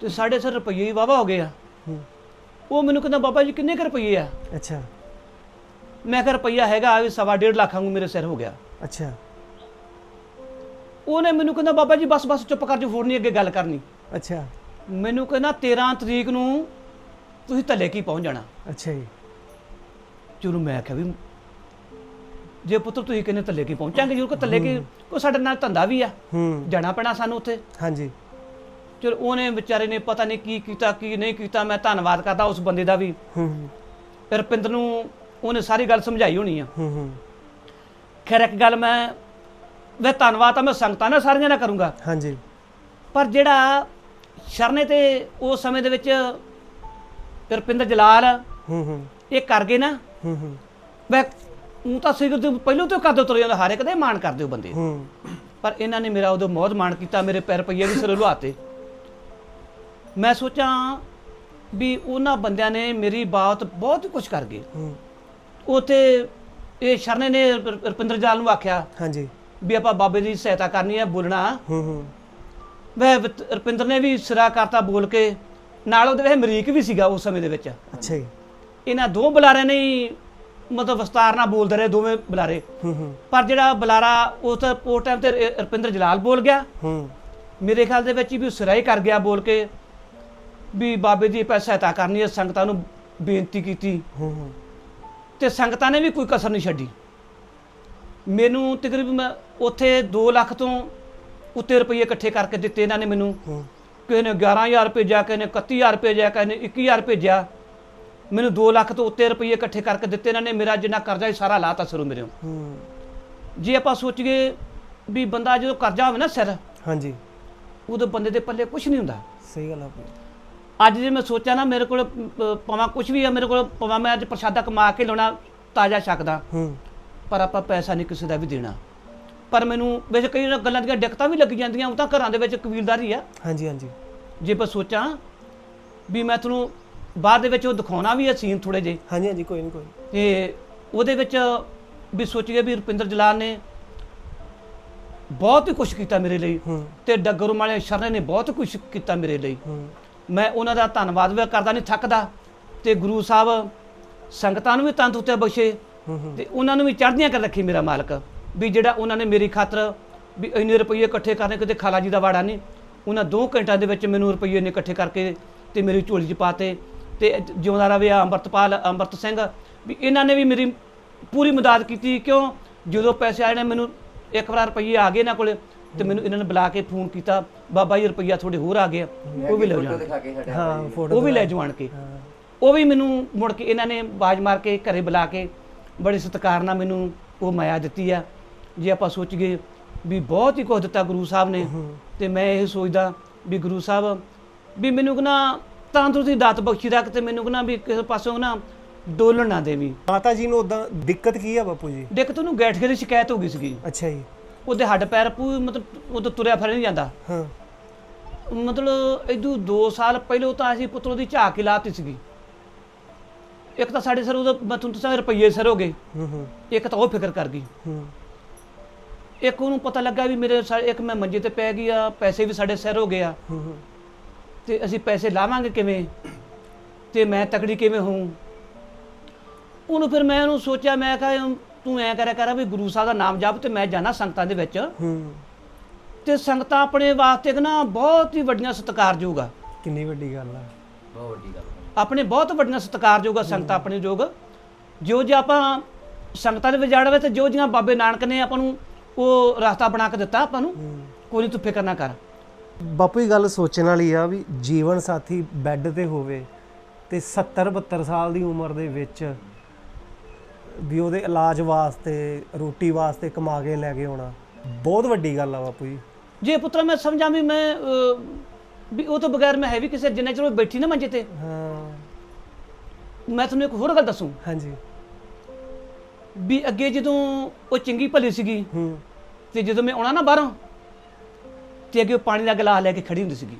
Speaker 4: ਤੇ ਸਾਢੇ ਸੌ ਰੁਪਏ ਹੀ ਵਾਵਾ ਹੋ ਗਏ ਆ।
Speaker 3: ਹੂੰ।
Speaker 4: ਉਹ ਮੈਨੂੰ ਕਹਿੰਦਾ ਬਾਬਾ ਜੀ ਕਿੰਨੇ ਕੁ ਰੁਪਏ ਆ?
Speaker 3: ਅੱਛਾ।
Speaker 4: ਮੈਂ ਕਿਹਾ ਰੁਪਈਆ ਹੈਗਾ ਆ ਵੀ ਸਵਾ ਡੇਢ ਲੱਖ ਵਾਂਗੂ ਮੇਰੇ ਸਿਰ ਹੋ ਗਿਆ।
Speaker 3: ਅੱਛਾ।
Speaker 4: ਉਹਨੇ ਮੈਨੂੰ ਕਹਿੰਦਾ ਬਾਬਾ ਜੀ ਬਸ ਬਸ ਚੁੱਪ ਕਰ ਜੋ ਹੋਰ ਨਹੀਂ ਅੱਗੇ ਗੱਲ ਕਰਨੀ।
Speaker 3: ਅੱਛਾ।
Speaker 4: ਮੈਨੂੰ ਕਹਿੰਦਾ 13 ਤਰੀਕ ਨੂੰ ਤੁਸੀਂ ਧੱਲੇ ਕੀ ਪਹੁੰਚ ਜਾਣਾ।
Speaker 3: ਅੱਛਾ ਜੀ।
Speaker 4: ਚਲੋ ਮੈਂ ਕਿਹਾ ਵੀ ਜੇ ਪੁੱਤਰ ਤੁਸੀਂ ਕਹਿੰਦੇ ਧੱਲੇ ਕੀ ਪਹੁੰਚਾਂਗੇ ਜਰੂਰ ਕੋ ਧੱਲੇ ਕੀ ਕੋ ਸਾਡੇ ਨਾਲ ਧੰਦਾ ਵੀ ਆ।
Speaker 3: ਹੂੰ।
Speaker 4: ਜਾਣਾ ਪੈਣਾ ਸਾਨੂੰ ਉੱਥੇ।
Speaker 3: ਹਾਂਜੀ।
Speaker 4: ਚਲੋ ਉਹਨੇ ਵਿਚਾਰੇ ਨੇ ਪਤਾ ਨਹੀਂ ਕੀ ਕੀਤਾ ਕੀ ਨਹੀਂ ਕੀਤਾ ਮੈਂ ਧੰਨਵਾਦ ਕਰਦਾ ਉਸ ਬੰਦੇ ਦਾ ਵੀ।
Speaker 3: ਹੂੰ
Speaker 4: ਰੁਪਿੰਦਰ ਨੂੰ ਉਹਨੇ ਸਾਰੀ ਗੱਲ ਸਮਝਾਈ ਹੋਣੀ ਆ।
Speaker 3: ਹੂੰ ਹੂੰ।
Speaker 4: ਖੈਰ ਇੱਕ ਗੱਲ ਮੈਂ ਵੇ ਧੰਨਵਾਦ ਤਾਂ ਮੈਂ ਸੰਗਤਾਂ ਨਾਲ ਸਾਰੀਆਂ ਨਾਲ ਕਰੂੰਗਾ।
Speaker 3: ਹਾਂਜੀ।
Speaker 4: ਪਰ ਜਿਹੜਾ ਸ਼ਰਨੇ ਤੇ ਉਸ ਸਮੇਂ ਦੇ ਵਿੱਚ ਰੁਪਿੰਦਰ ਜਲਾਲ
Speaker 3: ਹੂੰ ਹੂੰ।
Speaker 4: ਇਹ ਕਰ ਗਏ ਨਾ
Speaker 3: ਹੂੰ ਹੂੰ।
Speaker 4: ਮੈਂ ਉਹ ਤਾਂ ਸਿਗਰ ਤੋਂ ਪਹਿਲਾਂ ਤੋਂ ਕਰਦੇ ਤੁਰ ਜਾਂਦਾ? ਹਰ ਇੱਕ ਦੇ ਮਾਣ ਕਰਦੇ ਹੋ ਬੰਦੇ।
Speaker 3: ਹੂੰ।
Speaker 4: ਪਰ ਇਹਨਾਂ ਨੇ ਮੇਰਾ ਉਦੋਂ ਮੌਜ ਮਾਣ ਕੀਤਾ ਮੇਰੇ ਪੈਰ ਪਈਏ ਵੀ ਸਿਰ ਲੁਹਾਤੇ ਮੈਂ ਸੋਚਾਂ ਵੀ ਉਹਨਾਂ ਬੰਦਿਆਂ ਨੇ ਮੇਰੀ ਬਾਤ ਬਹੁਤ ਕੁਝ ਕਰ ਗਏ।
Speaker 3: ਹੂੰ।
Speaker 4: ਉਥੇ ਇਹ ਸ਼ਰਨੇ ਨੇ ਰੁਪਿੰਦਰ ਜਾਲ ਨੂੰ ਆਖਿਆ
Speaker 3: ਹਾਂਜੀ।
Speaker 4: ਵੀ ਆਪਾਂ ਬਾਬੇ ਦੀ ਸਹਾਇਤਾ ਕਰਨੀ ਹੈ ਬੋਲਣਾ।
Speaker 3: ਹੂੰ ਹੂੰ।
Speaker 4: ਵੈ ਰੁਪਿੰਦਰ ਨੇ ਵੀ ਸਿਰਾ ਕਰਤਾ ਬੋਲ ਕੇ। ਨਾਲ ਉਹਦੇ ਵਿੱਚ ਮਰੀਕ ਵੀ ਸੀਗਾ ਉਸ ਸਮੇਂ ਦੇ ਵਿੱਚ।
Speaker 3: ਅੱਛਾ ਜੀ।
Speaker 4: ਇਹਨਾਂ ਦੋ ਬੁਲਾਰਿਆਂ ਨੇ ਹੀ ਮਤਲਬ ਵਿਸਤਾਰ ਨਾਲ ਬੋਲਦੇ ਰਹੇ ਦੋਵੇਂ ਬੁਲਾਰੇ।
Speaker 3: ਹੂੰ ਹੂੰ।
Speaker 4: ਪਰ ਜਿਹੜਾ ਬੁਲਾਰਾ ਉਸ ਉਸ ਟਾਈਮ ਤੇ ਰ- ਰੁਪਿੰਦਰ ਜਲਾਲ ਬੋਲ ਗਿਆ।
Speaker 3: ਹੂੰ।
Speaker 4: ਮੇਰੇ ਖਿਆਲ ਦੇ ਵਿੱਚ ਵੀ ਉਹ ਸਿਰਾ ਹੀ ਕਰ ਗਿਆ ਬੋਲ ਕੇ ਵੀ ਬਾਬੇ ਦੀ ਪੈ ਸਹਾਇਤਾ ਕਰਨੀ ਹੈ ਸੰਗਤਾਂ ਨੂੰ ਬੇਨਤੀ ਕੀਤੀ।
Speaker 3: ਹੂੰ ਹੂੰ।
Speaker 4: ਤੇ ਸੰਗਤਾਂ ਨੇ ਵੀ ਕੋਈ ਕਸਰ ਨਹੀਂ ਛੱਡੀ। ਮੈਨੂੰ ਤਕਰੀਬਨ ਉੱਥੇ 2 ਲੱਖ ਤੋਂ ਉੱਤੇ ਰੁਪਏ ਇਕੱਠੇ ਕਰਕੇ ਦਿੱਤੇ ਇਹਨਾਂ ਨੇ ਮੈਨੂੰ।
Speaker 3: ਹੂੰ।
Speaker 4: ਕਿਸੇ ਨੇ 11000 ਭੇਜਿਆ ਕਿਸੇ ਨੇ 31000 ਭੇਜਿਆ ਕਿਸੇ ਨੇ 21000 ਭੇਜਿਆ ਮੈਨੂੰ 2 ਲੱਖ ਤੋਂ ਉੱਤੇ ਰੁਪਏ ਇਕੱਠੇ ਕਰਕੇ ਦਿੱਤੇ ਇਹਨਾਂ ਨੇ ਮੇਰਾ ਜਿੰਨਾ ਕਰਜ਼ਾ ਸੀ ਸਾਰਾ ਲਾਤਾ ਸਿਰੋਂ ਮੇਰੇ
Speaker 3: ਹੂੰ।
Speaker 4: ਜੇ ਆਪਾਂ ਸੋਚੀਏ ਵੀ ਬੰਦਾ ਜਦੋਂ ਕਰਜ਼ਾ ਹੋਵੇ ਨਾ ਸਿਰ
Speaker 3: ਹਾਂਜੀ।
Speaker 4: ਉਦੋਂ ਬੰਦੇ ਦੇ ਪੱਲੇ ਕੁਝ ਨਹੀਂ ਹੁੰਦਾ।
Speaker 3: ਸਹੀ ਗੱਲ ਆ ਭਾਈ।
Speaker 4: ਅੱਜ ਜੇ ਮੈਂ ਸੋਚਾਂ ਨਾ ਮੇਰੇ ਕੋਲ ਅ, ਭਾਵੇਂ ਕੁਝ ਵੀ ਆ ਮੇਰੇ ਕੋਲ ਭਾਵੇਂ ਮੈਂ ਅੱਜ ਪ੍ਰਸ਼ਾਦਾ ਕਮਾ ਕੇ ਲਾਉਣਾ ਤਾਜ਼ਾ ਛਕਦਾ
Speaker 3: ਹੂੰ।
Speaker 4: ਪਰ ਆਪਾਂ ਪੈਸਾ ਨਹੀਂ ਕਿਸੇ ਦਾ ਵੀ ਦੇਣਾ। ਪਰ ਮੈਨੂੰ ਵੈਸੇ ਕਈ ਗੱਲਾਂ ਦੀਆਂ ਦਿੱਕਤਾਂ ਵੀ ਲੱਗ ਜਾਂਦੀਆਂ ਉਹ ਤਾਂ ਘਰਾਂ ਦੇ ਵਿੱਚ ਕਬੀਲਦਾਰੀ ਆ।
Speaker 3: ਹਾਂਜੀ ਹਾਂਜੀ।
Speaker 4: ਜੇ ਮੈਂ ਸੋਚਾਂ ਵੀ ਮੈਂ ਤੁਹਾਨੂੰ ਬਾਅਦ ਦੇ ਵਿੱਚ ਉਹ ਦਿਖਾਉਣਾ ਵੀ ਹੈ ਸੀਨ ਥੋੜੇ ਜੇ
Speaker 3: ਹਾਂਜੀ ਹਾਂਜੀ ਕੋਈ ਨਹੀਂ ਕੋਈ ਨੀ।
Speaker 4: ਤੇ ਉਹਦੇ ਵਿੱਚ ਵੀ ਸੋਚੀਏ ਵੀ ਰੁਪਿੰਦਰ ਜਲਾਲ ਨੇ ਬਹੁਤ ਹੀ ਕੁਝ ਕੀਤਾ ਮੇਰੇ ਲਈ
Speaker 3: ਹੂੰ।
Speaker 4: ਤੇ ਡੱਗਰ ਵਾਲੇ ਸ਼ਰਨੇ ਨੇ ਬਹੁਤ ਕੁਝ ਕੀਤਾ ਮੇਰੇ ਲਈ।
Speaker 3: ਹੂੰ।
Speaker 4: ਮੈਂ ਉਹਨਾਂ ਦਾ ਧੰਨਵਾਦ ਵੀ ਕਰਦਾ ਨਹੀਂ ਥੱਕਦਾ। ਤੇ ਗੁਰੂ ਸਾਹਿਬ ਸੰਗਤਾਂ ਨੂੰ ਵੀ ਤੰਦਰੁਸਤੀ ਬਖਸ਼ੇ
Speaker 3: ਹੂੰ ਹੂੰ।
Speaker 4: ਤੇ ਉਹਨਾਂ ਨੂੰ ਵੀ ਚੜ੍ਹਦੀਆਂ ਕਰ ਰੱਖੀ ਮੇਰਾ ਮਾਲਕ। ਵੀ ਜਿਹੜਾ ਉਹਨਾਂ ਨੇ ਮੇਰੀ ਖਾਤਰ ਵੀ ਇੰਨੇ ਰੁਪਏ ਇਕੱਠੇ ਕਰਨੇ ਕਿਤੇ ਖਾਲਾ ਜੀ ਦਾ ਵਾੜਾ ਨਹੀਂ ਉਹਨਾਂ 2 ਘੰਟਿਆਂ ਦੇ ਵਿੱਚ ਮੈਨੂੰ ਰੁਪਏ ਨੇ ਇਕੱਠੇ ਕਰਕੇ ਤੇ ਮੇਰੀ ਝੋਲੀ 'ਚ ਪਾਤੇ ਤੇ ਜਿਉਂਦਾ ਰਵੇ ਆ ਅੰਮ੍ਰਿਤਪਾਲ ਅੰਮ੍ਰਿਤ ਸਿੰਘ। ਵੀ ਇਹਨਾਂ ਨੇ ਵੀ ਮੇਰੀ ਪੂਰੀ ਮਦਦ ਕੀਤੀ। ਕਿਉਂ? ਜਦੋਂ ਪੈਸੇ ਆਏ ਨੇ ਮੈਨੂੰ ਇੱਕ ਵਾਰ ਰੁਪਏ ਆ ਗਏ ਇਹਨਾਂ ਕੋਲੇ ਤੇ ਮੈਨੂੰ ਇਹਨਾਂ ਨੇ ਬੁਲਾ ਕੇ ਫੋਨ ਕੀਤਾ ਬਾਬਾ ਜੀ ਰੁਪਈਆ ਤੁਹਾਡੇ ਹੋਰ ਆ ਗਏ ਉਹ ਵੀ ਲੈ ਜਾਣ
Speaker 3: ਹਾਂ ਫੋਟੋ
Speaker 4: ਉਹ ਵੀ ਲੈ ਜਾਣ ਕੇ। ਉਹ ਵੀ ਮੈਨੂੰ ਮੁੜ ਕੇ ਇਹਨਾਂ ਨੇ ਬਾਜ ਮਾਰ ਕੇ ਘਰੇ ਬੁਲਾ ਕੇ ਬੜੇ ਸਤਿਕਾਰ ਨਾਲ ਮੈਨੂੰ ਉਹ ਮਾਇਆ ਦਿੱਤੀ ਆ। ਜੇ ਆਪਾਂ ਸੋਚੀਏ ਵੀ ਬਹੁਤ ਹੀ ਕੁਝ ਦਿੱਤਾ ਗੁਰੂ ਸਾਹਿਬ ਨੇ ਤੇ ਮੈਂ ਇਹ ਸੋਚਦਾ ਵੀ ਗੁਰੂ ਸਾਹਿਬ ਵੀ ਮੈਨੂੰ ਕਹਣਾ ਤੰਦਰੁਸਤੀ ਦਾਤ ਬਖਸ਼ੀ ਰੱਖ ਤੇ ਮੈਨੂੰ ਕਹਣਾ ਵੀ ਕਿਸੇ ਪਾਸੋਂ ਨਾ ਡੋਲਣ ਨਾ ਦੇਵੀਂ।
Speaker 3: ਮਾਤਾ ਜੀ ਨੂੰ ਉਦਾਂ ਦਿੱਕਤ ਕੀ ਆ ਬਾਪੂ ਜੀ?
Speaker 4: ਦੇਖ ਤੈਨੂੰ ਗੈਠ ਦੀ ਸ਼ਿਕਾਇਤ ਹੋ ਗਈ ਸੀਗੀ।
Speaker 3: ਅੱਛਾ ਜੀ।
Speaker 4: ਉਹਦੇ ਹੱਡ ਪੈਰ ਪੂ ਮਤਲਬ ਉਹ ਤੁਰਿਆ ਫਿਰ ਨਹੀਂ ਜਾਂਦਾ।
Speaker 3: ਹਾਂ।
Speaker 4: ਮਤਲਬ ਇਦੋਂ 2 ਸਾਲ ਪਹਿਲਾਂ ਤਾਂ ਅਸੀਂ ਪੁੱਤਰੋਂ ਦੀ ਝਾਕ ਹੀ ਲਾਤੀ ਸੀਗੀ। ਇੱਕ ਤਾਂ ਸਾਡੇ ਸਰ ਉਹਦਾ ਮੈਂ ਤੁਹਾਨੂੰ ਦੱਸਾਂ ਰੁਪਈਏ ਸਰ ਹੋ ਗਏ।
Speaker 3: ਹੂੰ ਹੂੰ।
Speaker 4: ਇੱਕ ਤਾਂ ਉਹ ਫਿਕਰ ਕਰ ਗਈ।
Speaker 3: ਹੂੰ।
Speaker 4: ਇੱਕ ਉਹਨੂੰ ਪਤਾ ਲੱਗਾ ਵੀ ਮੇਰੇ ਸਾ- ਇੱਕ ਮੈਂ ਮੰਜੇ ਤੇ ਪੈ ਗਈ ਆ ਪੈਸੇ ਵੀ ਸਾਡੇ ਸਿਰ ਹੋ ਗਏ ਆ।
Speaker 3: ਹੂੰ ਹੂੰ।
Speaker 4: ਤੇ ਅਸੀਂ ਪੈਸੇ ਲਾਵਾਂਗੇ ਕਿਵੇਂ? ਤੇ ਮੈਂ ਤਕੜੀ ਕਿਵੇਂ ਹੋਊ? ਉਹਨੂੰ ਫਿਰ ਮੈਂ ਉਹਨੂੰ ਸੋਚਿਆ ਮੈਂ ਕਿਹਾ ਤੂੰ ਐ ਕਰਿਆ ਕਰ ਵੀ ਗੁਰੂ ਸਾਹਿਬ ਦਾ ਨਾਮ ਜਪ ਤੇ ਮੈਂ ਜਾਣਾ ਸੰਗਤਾਂ ਦੇ ਵਿੱਚ।
Speaker 3: ਹੂੰ।
Speaker 4: ਤੇ ਸੰਗਤਾਂ ਆਪਣੇ ਵਾਸਤੇ ਨਾ ਬਹੁਤ ਹੀ ਵੱਡੀਆਂ ਸਤਿਕਾਰਯੋਗ ਆ।
Speaker 3: ਕਿੰਨੀ ਵੱਡੀ ਗੱਲ ਆ।
Speaker 1: ਬਹੁਤ ਵੱਡੀ ਗੱਲ
Speaker 4: ਆਪਣੇ ਬਹੁਤ ਵੱਡੀਆਂ ਸਤਿਕਾਰਯੋਗ ਆ ਸੰਗਤਾਂ ਆਪਣੇ ਯੋਗ ਜੋ ਜੇ ਆਪਾਂ ਸੰਗਤਾਂ ਦੇ ਵਿੱਚ ਜਾੜਵੇ ਤੇ ਜੋ ਜੀਆਂ ਬਾਬੇ ਨਾਨਕ ਨੇ ਆਪਾਂ ਨੂੰ ਉਹ ਰਸਤਾ ਬਣਾ ਕੇ ਦਿੱਤਾ ਆਪਾਂ ਨੂੰ ਕੋਈ ਨਹੀਂ ਤੂੰ ਫਿਕਰ ਨਾ ਕਰ।
Speaker 3: ਬਾਪੂ ਇਹ ਗੱਲ ਸੋਚਣ ਵਾਲੀ ਆ ਵੀ ਜੀਵਨ ਸਾਥੀ ਬੈੱਡ ਤੇ ਹੋਵੇ ਤੇ 70 72 ਸਾਲ ਦੀ ਉਮਰ ਦੇ ਵਿੱਚ ਵੀ ਉਹਦੇ ਇਲਾਜ ਵਾਸਤੇ ਰੋਟੀ ਵਾਸਤੇ ਕਮਾ ਕੇ ਲੈ ਕੇ ਆਉਣਾ ਬਹੁਤ ਵੱਡੀ ਗੱਲ ਆ ਬਾਪੂ ਜੀ।
Speaker 4: ਜੇ ਪੁੱਤਰਾ ਮੈਂ ਸਮਝਾਂ ਵੀ ਮੈਂ ਅਹ, ਵੀ ਉਹ ਤੋਂ ਬਗੈਰ ਮੈਂ ਹੈ ਵੀ ਕਿਸੇ ਜਿੰਨੇ ਚਿਰ ਉਹ ਬੈਠੀ ਨਾ ਮੰਜੇ ਤੇ।
Speaker 3: ਹਾਂ।
Speaker 4: ਮੈਂ ਤੁਹਾਨੂੰ ਇੱਕ ਹੋਰ ਗੱਲ ਦੱਸੂ।
Speaker 3: ਹਾਂਜੀ।
Speaker 4: ਵੀ ਅੱਗੇ ਜਦੋਂ ਉਹ ਚੰਗੀ ਭਲੀ ਸੀਗੀ
Speaker 3: ਹੂੰ।
Speaker 4: ਤੇ ਜਦੋਂ ਮੈਂ ਆਉਣਾ ਨਾ ਬਾਹਰੋਂ ਤੇ ਅੱਗੇ ਉਹ ਪਾਣੀ ਦਾ ਗਲਾਸ ਲੈ ਕੇ ਖੜੀ ਹੁੰਦੀ ਸੀਗੀ।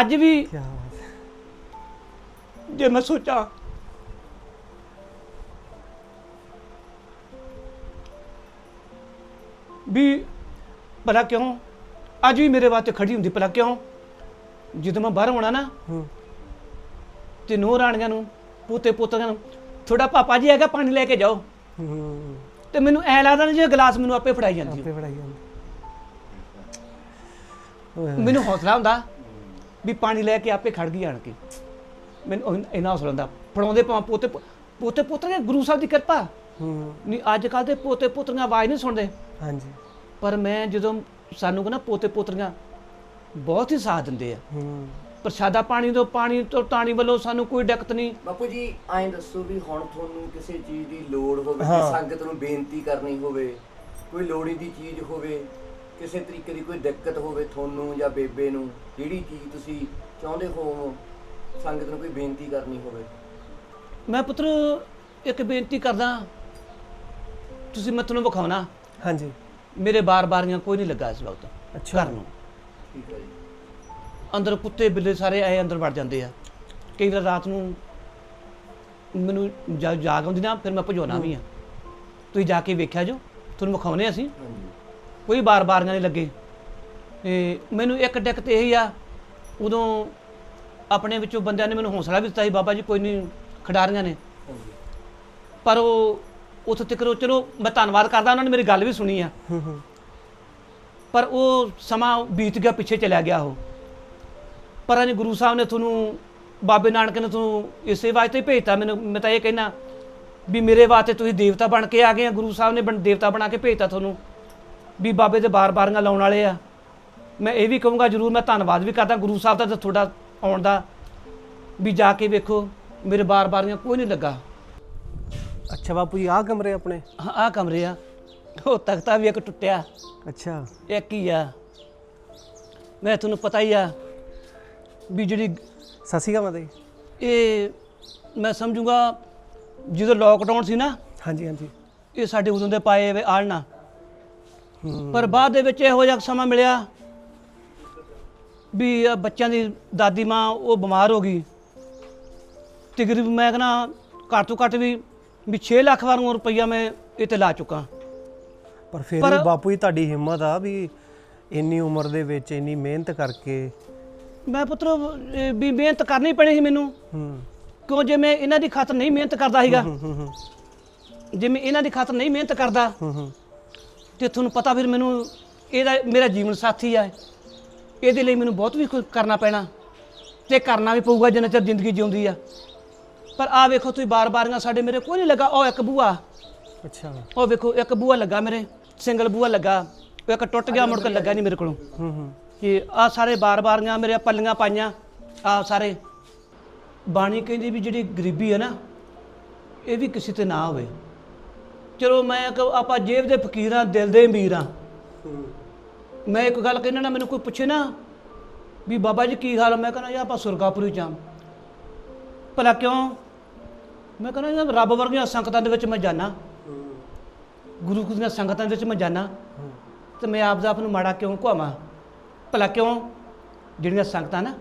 Speaker 4: ਅੱਜ ਵੀ ਜੇ ਮੈਂ ਸੋਚਾਂ। ਵੀ ਭਲਾ ਕਿਉਂ? ਅੱਜ ਵੀ ਮੇਰੇ ਵਾਸਤੇ ਖੜੀ ਹੁੰਦੀ ਭਲਾ ਕਿਉਂ? ਜਦੋਂ ਮੈਂ ਬਾਹਰ ਆਉਣਾ ਨਾ
Speaker 3: ਹੂੰ।
Speaker 4: ਤੇ ਨੂੰਹ ਰਾਣੀਆਂ ਨੂੰ ਪੋਤੇ ਪੋਤਿਆਂ ਨੂੰ ਥੋੜਾ ਪਾਪਾ ਜੀ ਹੈਗਾ ਪਾਣੀ ਲੈ ਕੇ ਜਾਓ। ਤੇ ਮੈਨੂੰ ਐ ਲੱਗਦਾ ਨਾ ਜਿਵੇਂ ਗਲਾਸ ਮੈਨੂੰ ਆਪੇ ਫੜਾਈ ਜਾਂਦੀ
Speaker 3: ਆਪੇ ਪੜਾਈ ਜਾਂਦੇ।
Speaker 4: ਮੈਨੂੰ ਹੌਸਲਾ ਹੁੰਦਾ ਵੀ ਪਾਣੀ ਲੈ ਕੇ ਆਪੇ ਖੜ ਗਈ ਆਣ ਕੇ। ਮੈਨੂੰ ਉਹ ਇੰਨਾ ਹੌਸਲਾ ਹੁੰਦਾ। ਫੜਾਉਂਦੇ ਪਾ ਪੋਤੇ ਪੋਤੇ ਪੁੱਤਰੀਆਂ ਗੁਰੂ ਸਾਹਿਬ ਦੀ ਕਿਰਪਾ।
Speaker 3: ਹੂੰ।
Speaker 4: ਨਹੀਂ ਅੱਜ ਕੱਲ ਦੇ ਪੋਤੇ ਪੁੱਤਰੀਆਂ ਆਵਾਜ਼ ਨਹੀਂ ਸੁਣਦੇ।
Speaker 3: ਹਾਂਜੀ।
Speaker 4: ਪਰ ਮੈਂ ਜਦੋਂ ਸਾਨੂੰ ਕਹਿੰਦਾ ਪੋਤੇ ਪੁੱਤਰੀਆਂ ਬਹੁਤ ਹੀ ਸਾਥ ਦਿੰਦੇ ਆ।
Speaker 3: ਹੂੰ।
Speaker 4: ਪ੍ਰਸ਼ਾਦਾ ਪਾਣੀ ਤੋਂ ਪਾਣੀ ਤੋਂ ਟਾਣੀ ਵੱਲੋਂ ਸਾਨੂੰ ਕੋਈ ਦਿੱਕਤ ਨਹੀਂ।
Speaker 1: ਬਾਪੂ ਜੀ ਐਂ ਦੱਸੋ ਵੀ ਹੁਣ ਤੁਹਾਨੂੰ ਕਿਸੇ ਚੀਜ਼ ਦੀ ਲੋੜ ਹੋਵੇ
Speaker 3: ਹਾਂ।
Speaker 1: ਕਿ ਸੰਗਤ ਨੂੰ ਬੇਨਤੀ ਕਰਨੀ ਹੋਵੇ ਕੋਈ ਲੋੜੀ ਦੀ ਚੀਜ਼ ਹੋਵੇ ਕਿਸੇ ਤਰੀਕੇ ਦੀ ਕੋਈ ਦਿੱਕਤ ਹੋਵੇ ਤੁਹਾਨੂੰ ਜਾਂ ਬੇਬੇ ਨੂੰ ਜਿਹੜੀ ਚੀਜ਼ ਤੁਸੀਂ ਚਾਹੁੰਦੇ ਹੋ ਸੰਗਤ ਨੂੰ ਕੋਈ ਬੇਨਤੀ ਕਰਨੀ ਹੋਵੇ।
Speaker 4: ਮੈਂ ਪੁੱਤਰ ਇੱਕ ਬੇਨਤੀ ਕਰਦਾ ਤੁਸੀਂ ਮੈਂ ਤੁਹਾਨੂੰ ਵਿਖਾਉਣਾ
Speaker 3: ਹਾਂਜੀ।
Speaker 4: ਮੇਰੇ ਬਾਰ-ਬਾਰੀਆਂ ਕੋਈ ਨਹੀਂ ਲੱਗਾ ਇਸ ਵਕਤ
Speaker 3: ਅੱਛਾ।
Speaker 4: ਘਰ ਨੂੰ।
Speaker 1: ਠੀਕ ਹੈ ਜੀ।
Speaker 4: ਅੰਦਰ ਕੁੱਤੇ ਬਿੱਲੇ ਸਾਰੇ ਆਏ ਅੰਦਰ ਵੜ ਜਾਂਦੇ ਆ। ਕਈ ਵਾਰ ਰਾਤ ਨੂੰ ਮੈਨੂੰ ਜਾਗ ਆਉਂਦੀ ਨਾ ਫਿਰ ਮੈਂ ਭਜਾਉਣਾ ਵੀ ਆ। ਤੁਸੀਂ ਜਾ ਕੇ ਵੇਖਿਆ ਜੋ ਤੁਹਾਨੂੰ ਵਿਖਾਉਨੇ ਅਸੀਂ।
Speaker 1: ਹਾਂਜੀ।
Speaker 4: ਕੋਈ ਬਾਰ-ਬਾਰੀਆਂ ਨਹੀਂ ਲੱਗੇ। ਤੇ ਮੈਨੂੰ ਇੱਕ ਦਿੱਕਤ ਤੇ ਇਹੀ ਆ ਉਦੋਂ ਆਪਣੇ ਵਿੱਚੋਂ ਬੰਦਿਆਂ ਨੇ ਮੈਨੂੰ ਹੌਸਲਾ ਵੀ ਦਿੱਤਾ ਸੀ ਬਾਬਾ ਜੀ ਕੋਈ ਨਹੀਂ ਖਿਡਾਰੀਆਂ ਨੇ। ਪਰ ਉਹ ਉੱਥੇ ਤੱਕ ਚਲੋ ਮੈਂ ਧੰਨਵਾਦ ਕਰਦਾ ਉਹਨਾਂ ਨੇ ਮੇਰੀ ਗੱਲ ਵੀ ਸੁਣੀ ਆ। ਪਰ ਉਹ ਸਮਾਂ ਬੀਤ ਗਿਆ ਪਿੱਛੇ ਚਲਾ ਗਿਆ ਉਹ। ਪਰ ਅਨੇ ਗੁਰੂ ਸਾਹਿਬ ਨੇ ਤੁਹਾਨੂੰ ਬਾਬੇ ਨਾਨਕ ਨੇ ਤੁਹਾਨੂੰ ਇਸੇ ਵਾਸਤੇ ਭੇਜਤਾ ਮੈਨੂੰ। ਮੈਂ ਤਾਂ ਇਹ ਕਹਿਣਾ ਵੀ ਮੇਰੇ ਵਾਸਤੇ ਤੁਸੀਂ ਦੇਵਤਾ ਬਣ ਕੇ ਆ ਗਏ ਆ ਗੁਰੂ ਸਾਹਿਬ ਨੇ ਬਣ- ਦੇਵਤਾ ਬਣਾ ਕੇ ਭੇਜਤਾ ਤੁਹਾਨੂੰ। ਵੀ ਬਾਬੇ ਦੇ ਬਾਰ-ਬਾਰੀਆਂ ਲਾਉਣ ਵਾਲੇ ਆ। ਮੈਂ ਇਹ ਵੀ ਕਹੂੰਗਾ ਜਰੂਰ ਮੈਂ ਧੰਨਵਾਦ ਵੀ ਕਰਦਾ ਗੁਰੂ ਸਾਹਿਬ ਦਾ ਤੁਹਾਡਾ ਆਉਣ ਦਾ। ਵੀ ਜਾ ਕੇ ਵੇਖੋ ਮੇਰੇ ਬਾਰ-ਬਾਰੀਆਂ ਕੋਈ ਨਹੀਂ ਲੱਗਾ।
Speaker 3: ਅੱਛਾ ਬਾਪੂ ਜੀ ਆਹ ਕਮਰੇ ਆਪਣੇ?
Speaker 4: ਹਾਂ ਆਹ ਕਮਰੇ ਆ। ਉਹ ਤਖਤਾ ਵੀ ਇੱਕ ਟੁੱਟਿਆ।
Speaker 3: ਅੱਛਾ।
Speaker 4: ਇੱਕ ਹੀ ਆ। ਮੈਂ ਤੁਹਾਨੂੰ ਪਤਾ ਹੀ ਆ ਵੀ ਜਿਹੜੀ
Speaker 3: ਸਤਿ ਸ਼੍ਰੀ ਅਕਾਲ ਮਾਤਾ ਜੀ।
Speaker 4: ਇਹ ਮੈਂ ਸਮਝੂੰਗਾ ਜਦੋਂ ਲੋਕਡਾਊਨ ਸੀ ਨਾ
Speaker 3: ਹਾਂਜੀ ਹਾਂਜੀ।
Speaker 4: ਇਹ ਸਾਡੇ ਉਦੋਂ ਦੇ ਪਾਏ ਵੇ ਆਲਣਾ। ਪਰ ਬਾਅਦ ਦੇ ਵਿੱਚ ਇਹੋ ਜਿਹਾ ਸਮਾਂ ਮਿਲਿਆ ਵੀ ਬੱਚਿਆਂ ਦੀ ਦਾਦੀ ਮਾਂ ਉਹ ਬਿਮਾਰ ਹੋ ਗਈ। ਤਕਰੀਬਨ ਮੈਂ ਕਹਿੰਦਾ ਘੱਟ ਤੋਂ ਘੱਟ ਵੀ ਵੀ 6 ਲੱਖ ਵਾਰ ਰੁਪਈਆ ਮੈਂ ਇਹ ਤੇ ਲਾ ਚੁੱਕਾ।
Speaker 3: ਪਰ ਫਿਰ
Speaker 4: ਪਰ-
Speaker 3: ਵੀ ਬਾਪੂ ਜੀ ਤੁਹਾਡੀ ਹਿੰਮਤ ਆ ਵੀ ਇੰਨੀ ਉਮਰ ਦੇ ਵਿੱਚ ਇੰਨੀ ਮਿਹਨਤ ਕਰਕੇ।
Speaker 4: ਮੈਂ ਪੁੱਤਰ ਇਹ ਵੀ ਮਿਹਨਤ ਕਰਨੀ ਪੈਣੀ ਸੀ ਮੈਨੂੰ।
Speaker 3: ਹੂੰ।
Speaker 4: ਕਿਉਂ ਜੇ ਮੈਂ ਇਹਨਾਂ ਦੀ ਖਾਤਰ ਨਹੀਂ ਮਿਹਨਤ ਕਰਦਾ ਸੀਗਾ?
Speaker 3: ਹੂੰ ਹੂੰ ਹੂੰ।
Speaker 4: ਜੇ ਮੈਂ ਇਹਨਾਂ ਦੀ ਖਾਤਰ ਨਹੀਂ ਮਿਹਨਤ ਕਰਦਾ
Speaker 3: ਹੂੰ ਹੂੰ।
Speaker 4: ਤੇ ਤੁਹਾਨੂੰ ਪਤਾ ਫਿਰ ਮੈਨੂੰ ਇਹਦਾ ਮੇਰਾ ਜੀਵਨ ਸਾਥੀ ਆ ਇਹਦੇ ਲਈ ਮੈਨੂੰ ਬਹੁਤ ਵੀ ਕੁਝ ਕਰਨਾ ਪੈਣਾ ਤੇ ਕਰਨਾ ਵੀ ਪਊਗਾ ਜਿੰਨਾ ਚਿਰ ਜ਼ਿੰਦਗੀ ਜਿਉਂਦੀ ਆ। ਪਰ ਆ ਵੇਖੋ ਤੁਸੀਂ ਬਾਰ-ਬਾਰੀਆਂ ਸਾਡੇ ਮੇਰੇ ਕੋਈ ਨਹੀਂ ਲੱਗਾ ਉਹ ਇੱਕ ਬੂਆ।
Speaker 3: ਅੱਛਾ।
Speaker 4: ਉਹ ਵੇਖੋ ਇੱਕ ਬੂਆ ਲੱਗਾ ਮੇਰੇ ਸਿੰਗਲ ਬੂਆ ਲੱਗਾ ਉਹ ਇੱਕ ਟੁੱਟ ਗਿਆ ਮੁੜ ਕੇ ਲੱਗਾ ਨਹੀਂ ਮੇਰੇ ਕੋਲੋਂ।
Speaker 3: ਹੂੰ ਹੂੰ।
Speaker 4: ਕਿ ਆ ਸਾਰੇ ਬਾਰ-ਬਾਰੀਆਂ ਮੇਰੇ ਪੱਲੀਆਂ ਪਾਈਆਂ ਆ ਸਾਰੇ। ਬਾਣੀ ਕਹਿੰਦੀ ਵੀ ਜਿਹੜੀ ਗਰੀਬੀ ਹੈ ਨਾ ਇਹ ਵੀ ਕਿਸੇ ਤੇ ਨਾ ਹੋਵੇ। ਚਲੋ ਮੈਂ ਕਿ ਆਪਾਂ ਜੇਬ ਦੇ ਫਕੀਰਾਂ ਦਿਲ ਦੇ ਅਮੀਰ ਮੈਂ ਇੱਕ ਗੱਲ ਕਹਿਣਾ ਨਾ ਮੈਨੂੰ ਕੋਈ ਪੁੱਛੇ ਨਾ ਵੀ ਬਾਬਾ ਜੀ ਕੀ ਹਾਲ ਆ? ਮੈਂ ਕਹਿੰਦਾ ਯਾ ਆਪਾਂ ਸੁਰਗਾਪੁਰੀ ਚ ਭਲਾ ਕਿਉਂ? ਮੈਂ ਕਹਿੰਦਾ ਯਾਰ ਰੱਬ ਵਰਗੀਆਂ ਸੰਗਤਾਂ ਦੇ ਵਿੱਚ ਮੈਂ ਜਾਣਾ ਗੁਰੂ ਦੀਆਂ ਸੰਗਤਾਂ ਦੇ ਵਿੱਚ ਮੈਂ ਜਾਣਾ ਤੇ ਮੈਂ ਆਪ ਦਾ ਆਪ ਨੂੰ ਮਾੜਾ ਕਿਉਂ ਕਹਾਵਾਂ ਭਲਾ ਕਿਉਂ? ਜਿਹੜੀਆਂ ਸੰਗਤਾਂ ਨਾ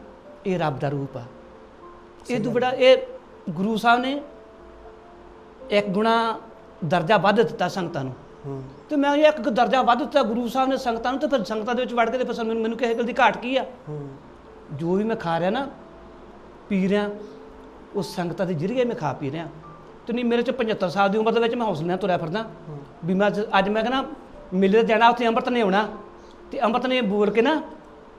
Speaker 4: ਇਹ ਰੱਬ ਦਾ ਰੂਪ ਆ। ਇਹ ਤੋਂ ਬੜਾ ਇਹ ਗੁਰੂ ਸਾਹਿਬ ਨੇ ਇੱਕ ਗੁਣਾ ਦਰਜਾ ਵੱਧ ਦਿੱਤਾ ਸੰਗਤਾਂ ਨੂੰ। ਤੇ ਮੈਂ ਇਹ ਇੱਕ ਦਰਜਾ ਵੱਧ ਦਿੱਤਾ ਗੁਰੂ ਸਾਹਿਬ ਨੇ ਸੰਗਤਾਂ ਨੂੰ ਤੇ ਫਿਰ ਸੰਗਤਾਂ ਦੇ ਵਿੱਚ ਵੜ ਕੇ ਤੇ ਫਿਰ ਮੈਨੂੰ ਕਿਸੇ ਗੱਲ ਦੀ ਘਾਟ ਕੀ ਆ? ਜੋ ਵੀ ਮੈਂ ਖਾ ਰਿਹਾ ਨਾ ਪੀ ਰਿਹਾ ਉਹ ਸੰਗਤਾਂ ਦੇ ਜਰੀਏ ਮੈਂ ਖਾ ਪੀ ਰਿਹਾ। ਤੇ ਨਹੀਂ ਮੇਰੇ ਚ 75 ਸਾਲ ਦੀ ਉਮਰ ਦੇ ਵਿੱਚ ਮੈਂ ਹੌਸਲੇ ਨਾਲ ਤੁਰਿਆ ਫਿਰਦਾ। ਵੀ ਮੈਂ ਅੱਜ- ਮੈਂ ਕਹਿੰਦਾ ਮਿਲੇ ਤੇ ਜਾਣਾ ਉੱਥੇ ਅੰਮ੍ਰਿਤ ਨੇ ਆਉਣਾ। ਤੇ ਅੰਮ੍ਰਿਤ ਨੇ ਬੋਲ ਕੇ ਨਾ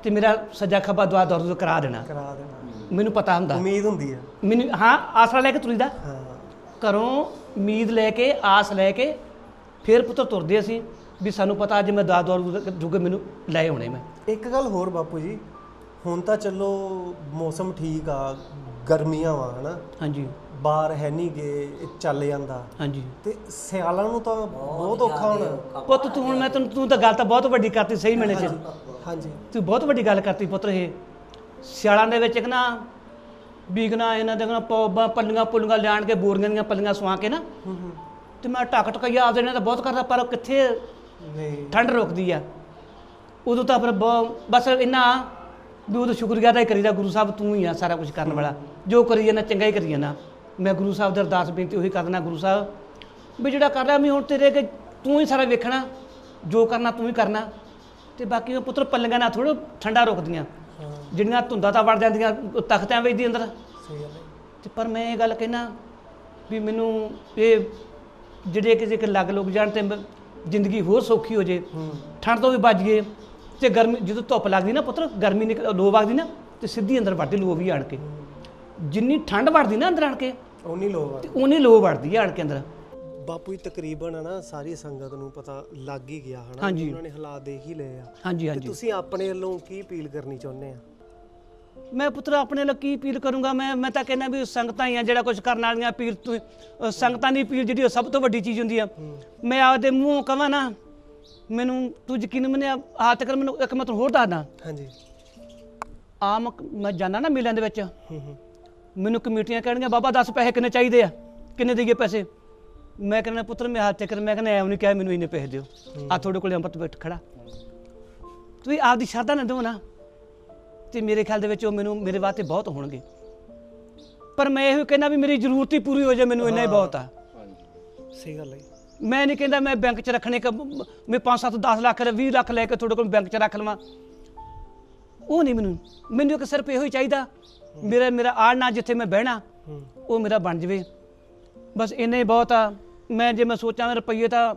Speaker 4: ਤੇ ਮੇਰਾ ਸੱਜਾ ਖੱਬਾ ਦੁਆ ਦਰਦ ਕਰਾ ਦੇਣਾ।
Speaker 3: ਕਰਾ ਦੇਣਾ।
Speaker 4: ਮੈਨੂੰ ਪਤਾ ਹੁੰਦਾ।
Speaker 3: ਉਮੀਦ ਹੁੰਦੀ ਆ।
Speaker 4: ਮੈਨੂੰ ਹਾਂ ਆਸਰਾ ਲੈ ਕੇ ਤੁਰੀਦਾ।
Speaker 3: ਹਾਂ।
Speaker 4: ਘਰੋਂ ਉਮੀਦ ਲੈ ਕੇ ਆਸ ਲੈ ਕੇ ਫਿਰ ਪੁੱਤਰ ਤੁਰਦੇ ਅਸੀਂ ਵੀ ਸਾਨੂੰ ਪਤਾ ਅੱਜ ਮੈਂ ਦਾ ਦੌਰ ਜੁਗੇ ਮੈਨੂੰ ਲੈ ਆਉਣੇ ਮੈਂ।
Speaker 3: ਇੱਕ ਗੱਲ ਹੋਰ ਬਾਪੂ ਜੀ ਹੁਣ ਤਾਂ ਚਲੋ ਮੌਸਮ ਠੀਕ ਆ ਗਰਮੀਆਂ ਵਾ ਹਨਾ?
Speaker 4: ਹਾਂਜੀ।
Speaker 3: ਬਾਹਰ ਹੈ ਨਹੀਂ ਗੇ ਚੱਲ ਜਾਂਦਾ।
Speaker 4: ਹਾਂਜੀ।
Speaker 3: ਤੇ ਸਿਆਲਾਂ ਨੂੰ ਤਾਂ ਬਹੁਤ ਔਖਾ ਹੋਣਾ।
Speaker 4: ਪੁੱਤ ਤੂੰ ਹੁਣ ਮੈਂ ਤੈਨੂੰ ਤੂੰ ਤਾਂ ਗੱਲ ਤਾਂ ਬਹੁਤ ਵੱਡੀ ਕਰਤੀ ਸਹੀ ਮੈਨੇ ਚ।
Speaker 3: ਹਾਂਜੀ।
Speaker 4: ਤੂੰ ਬਹੁਤ ਵੱਡੀ ਗੱਲ ਕਰਤੀ ਪੁੱਤਰ ਇਹ। ਸਿਆਲਾਂ ਦੇ ਵਿੱਚ ਇੱਕ ਨਾ ਬੀਗਣਾ ਇਹਨਾਂ ਦੇ ਨਾ ਪੌਬਾਂ ਪੱਲੀਆਂ ਪੁੱਲੀਆਂ ਲਿਆਣ ਕੇ ਬੋਰੀਆਂ ਦੀਆਂ ਪੱਲੀਆਂ ਸਵਾ ਕੇ ਨਾ। ਤੇ ਮੈਂ ਟਕ ਟਕਈਆ ਆਪਦੇ ਨੇ ਤਾਂ ਬਹੁਤ ਕਰਦਾ ਪਰ ਕਿੱਥੇ
Speaker 3: ਨਹੀਂ।
Speaker 4: ਠੰਡ ਰੁਕਦੀ ਆ। ਉਦੋਂ ਤਾਂ ਫਿਰ ਬਸ ਇੰਨਾ ਵੀ ਉਹਦਾ ਸ਼ੁਕਰੀਆ ਤਾਂ ਹੀ ਕਰੀਦਾ ਗੁਰੂ ਸਾਹਿਬ ਤੂੰ ਹੀ ਆ ਸਾਰਾ ਕੁਝ ਕਰਨ ਵਾਲਾ। ਜੋ ਕਰੀ ਜਾਂਦਾ ਚੰਗਾ ਹੀ ਕਰੀ ਜਾਂਦਾ। ਮੈਂ ਗੁਰੂ ਸਾਹਿਬ ਦੇ ਅਰਦਾਸ ਬੇਨਤੀ ਉਹੀ ਕਰਦਾ ਗੁਰੂ ਸਾਹਿਬ ਵੀ ਜਿਹੜਾ ਕਰ ਰਿਹਾ ਮੈਂ ਹੁਣ ਤੇਰੇ ਅੱਗੇ ਤੂੰ ਹੀ ਸਾਰਾ ਵੇਖਣਾ ਜੋ ਕਰਨਾ ਤੂੰ ਹੀ ਕਰਨਾ। ਤੇ ਬਾਕੀ ਉਹ ਪੁੱਤਰ ਪੱਲੀਆਂ ਨਾਲ ਥੋੜਾ ਠੰਡਾ ਰੁਕਦੀਆਂ। ਜਿਹੜੀਆਂ ਧੁੰਦਾਂ ਤਾਂ ਵੜ ਜਾਂਦੀਆਂ ਉਹ ਤਖਤਿਆਂ ਵਿੱਚ ਦੀ ਅੰਦਰ।
Speaker 3: ਸਹੀ ਗੱਲ ਹੈ।
Speaker 4: ਤੇ ਪਰ ਮੈਂ ਇਹ ਗੱਲ ਕਹਿਣਾ ਵੀ ਮੈਨੂੰ ਇਹ ਜਿਹੜੇ ਕਿਸੇ ਕੇ ਲੱਗ ਲੋਕ ਜਾਣ ਤੇ ਜ਼ਿੰਦਗੀ ਹੋਰ ਸੌਖੀ ਹੋ ਜੇ ਠੰਡ ਤੋਂ ਵੀ ਬਚ ਗਏ ਤੇ ਗਰਮੀ ਜਦੋਂ ਧੁੱਪ ਲੱਗਦੀ ਨਾ ਪੁੱਤਰ ਗਰਮੀ ਨਿਕ ਲੋ ਵਗਦੀ ਨਾ ਤੇ ਸਿੱਧੀ ਅੰਦਰ ਵੜਦੀ ਲੋ ਵੀ ਆਣ ਕੇ। ਜਿੰਨੀ ਠੰਡ ਵੜਦੀ ਨਾ ਅੰਦਰ ਆਣ ਕੇ
Speaker 3: ਉਨੀ
Speaker 4: ਤੇ ਉਨੀ ਲੋ ਵੜਦੀ ਆਣ ਕੇ ਅੰਦਰ।
Speaker 3: ਬਾਪੂ ਜੀ ਤਕਰੀਬਨ ਹੈ ਨਾ ਸਾਰੀ ਸੰਗਤ ਨੂੰ ਪਤਾ ਲੱਗ ਹੀ ਗਿਆ ਹਨਾ
Speaker 4: ਹਾਂਜੀ।
Speaker 3: ਉਹਨਾਂ ਨੇ ਹਾਲਾਤ ਦੇਖ ਹੀ ਲਏ ਆ।
Speaker 4: ਹਾਂਜੀ
Speaker 3: ਤੇ
Speaker 4: ਹਾਂਜੀ।
Speaker 3: ਤੁਸੀਂ ਆਪਣੇ ਵੱਲੋਂ ਕੀ ਅਪੀਲ ਕਰਨੀ ਚਾਹੁੰਦੇ ਆ?
Speaker 4: ਮੈਂ ਪੁੱਤਰ ਆਪਣੇ ਲਈ ਕੀ ਅਪੀਲ ਕਰੂੰਗਾ? ਮੈਂ ਮੈਂ ਤਾਂ ਕਹਿੰਦਾ ਵੀ ਸੰਗਤਾਂ ਹੀ ਆ ਜਿਹੜਾ ਕੁਝ ਕਰਨ ਵਾਲੀਆਂ ਅਪੀਲ ਤੂੰ ਅ, ਸੰਗਤਾਂ ਦੀ ਅਪੀਲ ਜਿਹੜੀ ਉਹ ਸਭ ਤੋਂ ਵੱਡੀ ਚੀਜ਼ ਹੁੰਦੀ ਆ। ਮੈਂ ਆਪਦੇ ਮੂੰਹੋਂ ਕਹਾਂ ਨਾ ਮੈਨੂੰ ਤੂੰ ਯਕੀਨ ਮੰਨਿਆ ਆ ਤੱਕ ਮੈਨੂੰ ਇੱਕ ਮੈਂ ਤੁਹਾਨੂੰ ਹੋਰ ਦੱਸਦਾ
Speaker 3: ਹਾਂਜੀ।
Speaker 4: ਆਮ ਮੈਂ ਜਾਂਦਾ ਨਾ ਮੇਲਿਆਂ ਦੇ ਵਿੱਚ।
Speaker 3: ਹੂੰ ਹੂੰ।
Speaker 4: ਮੈਨੂੰ ਕਮੇਟੀਆਂ ਕਹਿਣਗੀਆਂ ਬਾਬਾ 10 ਪੈਸੇ ਕਿੰਨੇ ਚਾਹੀਦੇ ਆ? ਕਿੰਨੇ ਦੇਈਏ ਪੈਸੇ? ਮੈਂ ਕਹਿੰਦਾ ਪੁੱਤਰ ਮੈਂ ਹੱਥ ਚੱਕਰ ਮੈਂ ਕਹਿੰਦਾ ਐਵੇਂ ਨਹੀਂ ਕਿਹਾ ਮੈਨੂੰ ਇੰਨੇ ਪੈਸੇ ਦਿਓ। ਆ ਤੁਹਾਡੇ ਕੋਲੇ ਅੰਮ੍ਰਿਤ ਬੈਠ ਖੜਾ। ਤੁਸੀਂ ਆਪਦੀ ਸ਼ਰਧਾ ਨਾ ਦਿਓ ਨਾ। ਤੇ ਮੇਰੇ ਖਿਆਲ ਦੇ ਵਿੱਚ ਉਹ ਮੈਨੂੰ ਮੇਰੇ ਵਾਸਤੇ ਬਹੁਤ ਹੋਣਗੇ। ਪਰ ਮੈਂ ਇਹੋ ਕਹਿੰਦਾ ਵੀ ਮੇਰੀ ਜ਼ਰੂਰਤ ਹੀ ਪੂਰੀ ਹੋ ਜਾਏ ਮੈਨੂੰ ਇੰਨਾ ਹੀ ਬਹੁਤ ਆ।
Speaker 3: ਸਹੀ ਗੱਲ ਹੈ
Speaker 4: ਮੈਂ ਨਹੀਂ ਕਹਿੰਦਾ ਮੈਂ ਬੈਂਕ 'ਚ ਰੱਖਣੇ ਕਿ ਮੈਂ 5 7 10 ਲੱਖ 20 ਲੱਖ ਲੈ ਕੇ ਤੁਹਾਡੇ ਕੋਲ ਬੈਂਕ 'ਚ ਰੱਖ ਲਵਾਂ। ਉਹ ਨਹੀਂ ਮੈਨੂੰ। ਮੈਨੂੰ ਇੱਕ ਸਿਰਫ ਇਹੋ ਹੀ ਚਾਹੀਦਾ। ਮੇਰਾ ਮੇਰਾ ਆੜਨਾ ਜਿੱਥੇ ਮੈਂ ਬਹਿਣਾ ਉਹ ਮੇਰਾ ਬਣ ਜਵੇ। ਬਸ ਇੰਨਾ ਹੀ ਬਹੁਤ ਆ। ਮੈਂ ਜੇ ਮੈਂ ਸੋਚਾਂ ਰੁਪਈਏ ਤਾਂ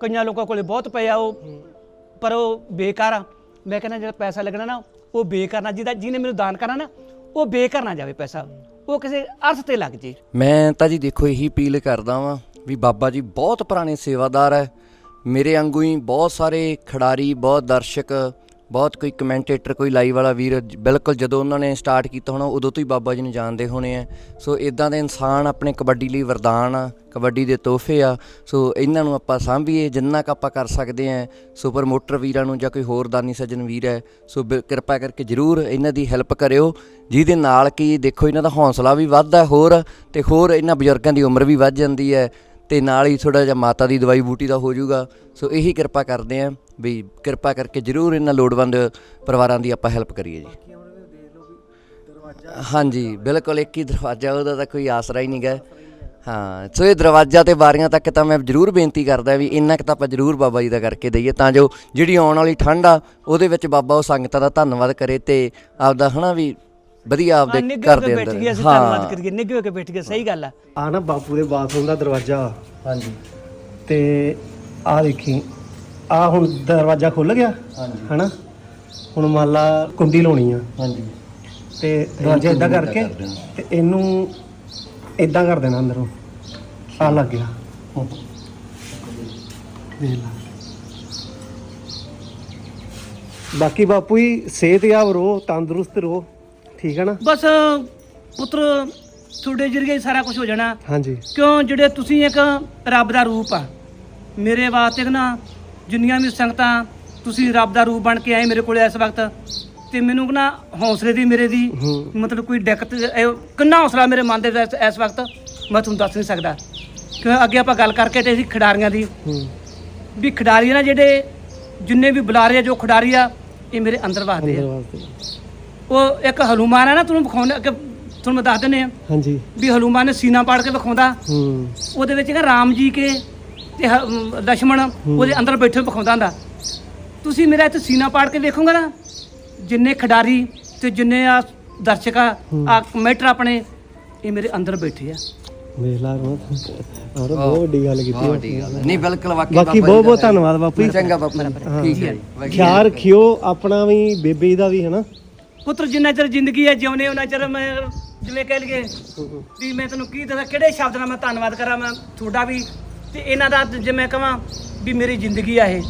Speaker 4: ਕਈਆਂ ਲੋਕਾਂ ਕੋਲੇ ਬਹੁਤ ਪਏ ਆ ਉਹ ਪਰ ਉਹ ਬੇਕਾਰ ਆ। ਮੈਂ ਕਹਿੰਦਾ ਜਿਹੜਾ ਪੈਸਾ ਲੱਗਣਾ ਨਾ ਉਹ ਬੇਕਾਰ ਨਾ ਜਿਹਦਾ ਜਿਹਨੇ ਮੈਨੂੰ ਦਾਨ ਕਰਨਾ ਨਾ ਉਹ ਬੇਕਾਰ ਨਾ ਜਾਵੇ ਪੈਸਾ। ਉਹ ਕਿਸੇ ਅਰਥ ਤੇ ਲੱਗ ਜੇ।
Speaker 1: ਮੈਂ ਤਾਂ ਜੀ ਦੇਖੋ ਇਹੀ ਅਪੀਲ ਕਰਦਾ ਵਾਂ ਵੀ ਬਾਬਾ ਜੀ ਬਹੁਤ ਪੁਰਾਣੇ ਸੇਵਾਦਾਰ ਹੈ ਮੇਰੇ ਵਾਂਗੂ ਹੀ ਬਹੁਤ ਸਾਰੇ ਖਿਡਾਰੀ ਬਹੁਤ ਦਰਸ਼ਕ ਬਹੁਤ ਕੋਈ ਕਮੈਂਟੇਟਰ ਕੋਈ ਲਾਈਵ ਵਾਲਾ ਵੀਰ, ਬਿਲਕੁਲ ਜਦੋਂ ਉਹਨਾਂ ਨੇ ਸਟਾਰਟ ਕੀਤਾ ਹੋਣਾ, ਉਦੋਂ ਤੋਂ ਹੀ ਬਾਬਾ ਜੀ ਨੂੰ ਜਾਣਦੇ ਹੋਣੇ ਆ। ਸੋ ਇਦਾਂ ਦੇ ਇਨਸਾਨ ਆਪਣੇ ਕਬੱਡੀ ਲਈ ਵਰਦਾਨ ਆ, ਕਬੱਡੀ ਦੇ ਤੋਹਫੇ ਆ। ਸੋ ਇਹਨਾਂ ਨੂੰ ਆਪਾਂ ਸਾਂਭੀਏ, ਜਿੰਨਾ ਕੁ ਆਪਾਂ ਕਰ ਸਕਦੇ ਆ। ਸੋ ਪ੍ਰਮੋਟਰ ਵੀਰਾਂ ਨੂੰ ਜਾਂ ਕੋਈ ਹੋਰ ਦਾਨੀ ਸੱਜਣ ਵੀਰ ਹੈ ਸੋ ਬਿ- ਕਿਰਪਾ ਕਰਕੇ ਜਰੂਰ ਇਹਨਾਂ ਦੀ ਹੈਲਪ ਕਰਿਓ। ਜਿਹਦੇ ਨਾਲ ਕਿ, ਦੇਖੋ, ਇਹਨਾਂ ਦਾ ਹੌਸਲਾ ਵੀ ਵੱਧਦਾ ਹੋਰ, ਤੇ ਹੋਰ ਇਹਨਾਂ ਬਜ਼ੁਰਗਾਂ ਦੀ ਉਮਰ ਵੀ ਵੱਧ ਜਾਂਦੀ ਹੈ। ਤੇ ਨਾਲ ਹੀ ਥੋੜਾ ਜਿਹਾ ਮਾਤਾ ਦੀ ਦਵਾਈ ਬੂਟੀ ਦਾ ਹੋ ਜਾਊਗਾ। ਸੋ ਇਹੀ ਕਿਰਪਾ ਕਰਦੇ ਆਂ ਵੀ ਕਿਰਪਾ ਕਰਕੇ ਜਰੂਰ ਇਹਨਾਂ ਲੋੜਵੰਦ ਪਰਿਵਾਰਾਂ ਦੀ ਆਪਾਂ ਹੈਲਪ ਕਰੀਏ ਜੀ। ਹਾਂਜੀ, ਬਿਲਕੁਲ ਇੱਕ ਹੀ ਦਰਵਾਜ਼ਾ, ਉਹਦਾ ਤਾਂ ਕੋਈ ਆਸਰਾ ਹੀ ਨਹੀਂ ਗਾ ਹਾਂ, ਸੋ ਇਹ ਦਰਵਾਜ਼ਾ ਤੇ ਬਾਰੀਆਂ ਤੱਕ ਤਾਂ ਮੈਂ ਜਰੂਰ ਬੇਨਤੀ ਕਰਦਾ ਵੀ ਇੰਨਾ ਕੁ ਤਾਂ ਆਪਾਂ ਜਰੂਰ ਬਾਬਾ ਜੀ ਦਾ ਕਰਕੇ ਦਈਏ, ਤਾਂ ਜੋ ਜਿਹੜੀ ਆਉਣ ਵਾਲੀ ਠੰਡ ਆ, ਉਹਦੇ ਵਿੱਚ ਬਾਬਾ ਉਹ ਸੰਗਤਾਂ ਦਾ ਧੰਨਵਾਦ ਕਰੇ ਤੇ ਆਪਦਾ ਹਨਾ ਵੀ ਵਧੀਆ ਆਪਦੇ ਘਰ ਦੇ
Speaker 4: ਬੈਠ
Speaker 1: ਅੰਦਰ।
Speaker 4: ਗਏ ਅਸੀਂ ਧੰਨਵਾਦ ਕਰੀਏ ਨਿੱਘੇ ਹੋ ਕੇ ਬੈਠ ਗਏ ਸਹੀ ਗੱਲ ਆ।
Speaker 3: ਆ ਨਾ ਬਾਪੂ ਦੇ ਬਾਥਰੂਮ ਦਾ ਦਰਵਾਜ਼ਾ।
Speaker 1: ਹਾਂਜੀ।
Speaker 3: ਤੇ ਆ ਦੇਖੀ ਆ ਹੁਣ ਦਰਵਾਜ਼ਾ ਖੁੱਲ ਗਿਆ
Speaker 1: ਹਾਂਜੀ।
Speaker 3: ਹਨਾ? ਹੁਣ ਮੰਨ ਲਾ ਕੁੰਡੀ ਲਾਉਣੀ ਆ।
Speaker 1: ਹਾਂਜੀ।
Speaker 3: ਤੇ ਦਰਵਾਜ਼ਾ ਇਦਾਂ ਕਰਕੇ। ਤੇ ਇਹਨੂੰ ਇਦਾਂ ਕਰ ਦੇਣਾ ਅੰਦਰੋਂ। ਆ ਲੱਗ ਗਿਆ। ਦੇਖ ਲਾ। ਬਾਕੀ ਬਾਪੂ ਹੀ ਸਿਹਤਯਾਬ ਰਹੋ ਤੰਦਰੁਸਤ ਰਹੋ। ਠੀਕ ਹੈ ਨਾ?
Speaker 4: ਬਸ ਪੁੱਤਰ ਤੁਹਾਡੇ ਜਰੀਏ ਹੀ ਸਾਰਾ ਕੁਝ ਹੋ ਜਾਣਾ।
Speaker 3: ਹਾਂਜੀ।
Speaker 4: ਕਿਉਂ? ਜਿਹੜੇ ਤੁਸੀਂ ਇੱਕ ਰੱਬ ਦਾ ਰੂਪ ਆ ਮੇਰੇ ਵਾਸਤੇ ਨਾ ਜਿੰਨੀਆਂ ਵੀ ਸੰਗਤਾਂ ਤੁਸੀਂ ਰੱਬ ਦਾ ਰੂਪ ਬਣ ਕੇ ਆਏ ਮੇਰੇ ਕੋਲ ਇਸ ਵਕਤ ਤੇ ਮੈਨੂੰ ਨਾ ਹੌਸਲੇ ਦੀ ਮੇਰੇ ਦੀ
Speaker 3: ਹੂੰ।
Speaker 4: ਮਤਲਬ ਕੋਈ ਦਿੱਕਤ ਇਹ ਕਿੰਨਾ ਹੌਸਲਾ ਮੇਰੇ ਮਨ ਦੇ ਵਿੱਚ ਇਸ ਵਕਤ ਮੈਂ ਤੁਹਾਨੂੰ ਦੱਸ ਨਹੀਂ ਸਕਦਾ। ਕਿਉਂ? ਅੱਗੇ ਆਪਾਂ ਗੱਲ ਕਰਕੇ ਤੇ ਸੀ ਖਿਡਾਰੀਆਂ ਦੀ।
Speaker 3: ਹੂੰ।
Speaker 4: ਵੀ ਖਿਡਾਰੀ ਆ ਨਾ ਜਿਹੜੇ ਜਿੰਨੇ ਵੀ ਬੁਲਾਰੇ ਆ ਜੋ ਖਿਡਾਰੀ ਆ ਇਹ ਮੇਰੇ ਅੰਦਰ ਵਸਦੇ
Speaker 3: ਅੰਦਰ
Speaker 4: ਆ।
Speaker 3: ਵਾਸਤੇ
Speaker 4: ਉਹ ਇੱਕ ਹਨੂਮਾਨ ਨਾ ਤੁਹਾਨੂੰ ਵਿਖਾਉਂਦਾ ਅੱਗੇ ਤੁਹਾਨੂੰ ਮੈਂ ਦੱਸ ਦਿੰਨੇ ਆ।
Speaker 3: ਹਾਂਜੀ।
Speaker 4: ਵੀ ਹਨੂਮਾਨ ਸੀਨਾ ਪਾੜ ਕੇ ਵਿਖਾਉਂਦਾ।
Speaker 3: ਹੂੰ।
Speaker 4: ਉਹਦੇ ਵਿੱਚ ਹੈਗਾ ਰਾਮ ਜੀ ਕੇ ਤੇ ਹ- ਉਹਦੇ ਅੰਦਰ ਬੈਠੇ ਵਿਖਾਉਂਦਾ ਹੁੰਦਾ। ਤੁਸੀਂ ਮੇਰਾ ਇੱਥੇ ਸੀਨਾ ਪਾੜ ਕੇ ਦੇਖੋਗੇ ਨਾ ਜਿੰਨੇ ਖਿਡਾਰੀ ਤੇ ਜਿੰਨੇ ਆ ਦਰਸ਼ਕ ਆ ਕਮੈਂਟਰ ਆਪਣੇ ਇਹ ਮੇਰੇ ਅੰਦਰ ਬੈਠੇ ਆ।
Speaker 3: ਵੇਖ ਲਾ ਔਰ ਬਹੁਤ ਵੱਡੀ ਗੱਲ ਕੀਤੀ
Speaker 1: ਹੈ। ਨਹੀਂ ਬਿਲਕੁਲ ਵਾਕਈ
Speaker 3: ਬਾਕੀ ਬਹੁਤ ਬਹੁਤ ਧੰਨਵਾਦ ਬਾਪੂ ਜੀ।
Speaker 1: ਚੰਗਾ ਬਾਪੂ ਠੀਕ ਹੈ
Speaker 3: ਖਿਆਲ ਰੱਖਿਓ ਆਪਣਾ ਵੀ ਬੇਬੇ ਦਾ ਵੀ ਹਨਾ?
Speaker 4: ਪੁੱਤਰ ਜਿੰਨਾ ਚਿਰ ਜ਼ਿੰਦਗੀ ਹੈ ਜਿਉਨੇ ਉਹਨਾਂ ਚਿਰ ਮੈਂ ਜਿਵੇਂ ਕਹਿ ਲਈਏ ਵੀ ਮੈਂ ਤੈਨੂੰ ਕੀ ਦੱਸਾਂ ਕਿਹੜੇ ਸ਼ਬਦ ਨਾਲ ਮੈਂ ਧੰਨਵਾਦ ਕਰਾਂ ਮੈਂ ਤੁਹਾਡਾ ਵੀ? ਤੇ ਇਹਨਾਂ ਦਾ ਜੇ ਮੈਂ ਕਹਾਂ ਵੀ ਮੇਰੀ ਜ਼ਿੰਦਗੀ ਆ ਇਹ।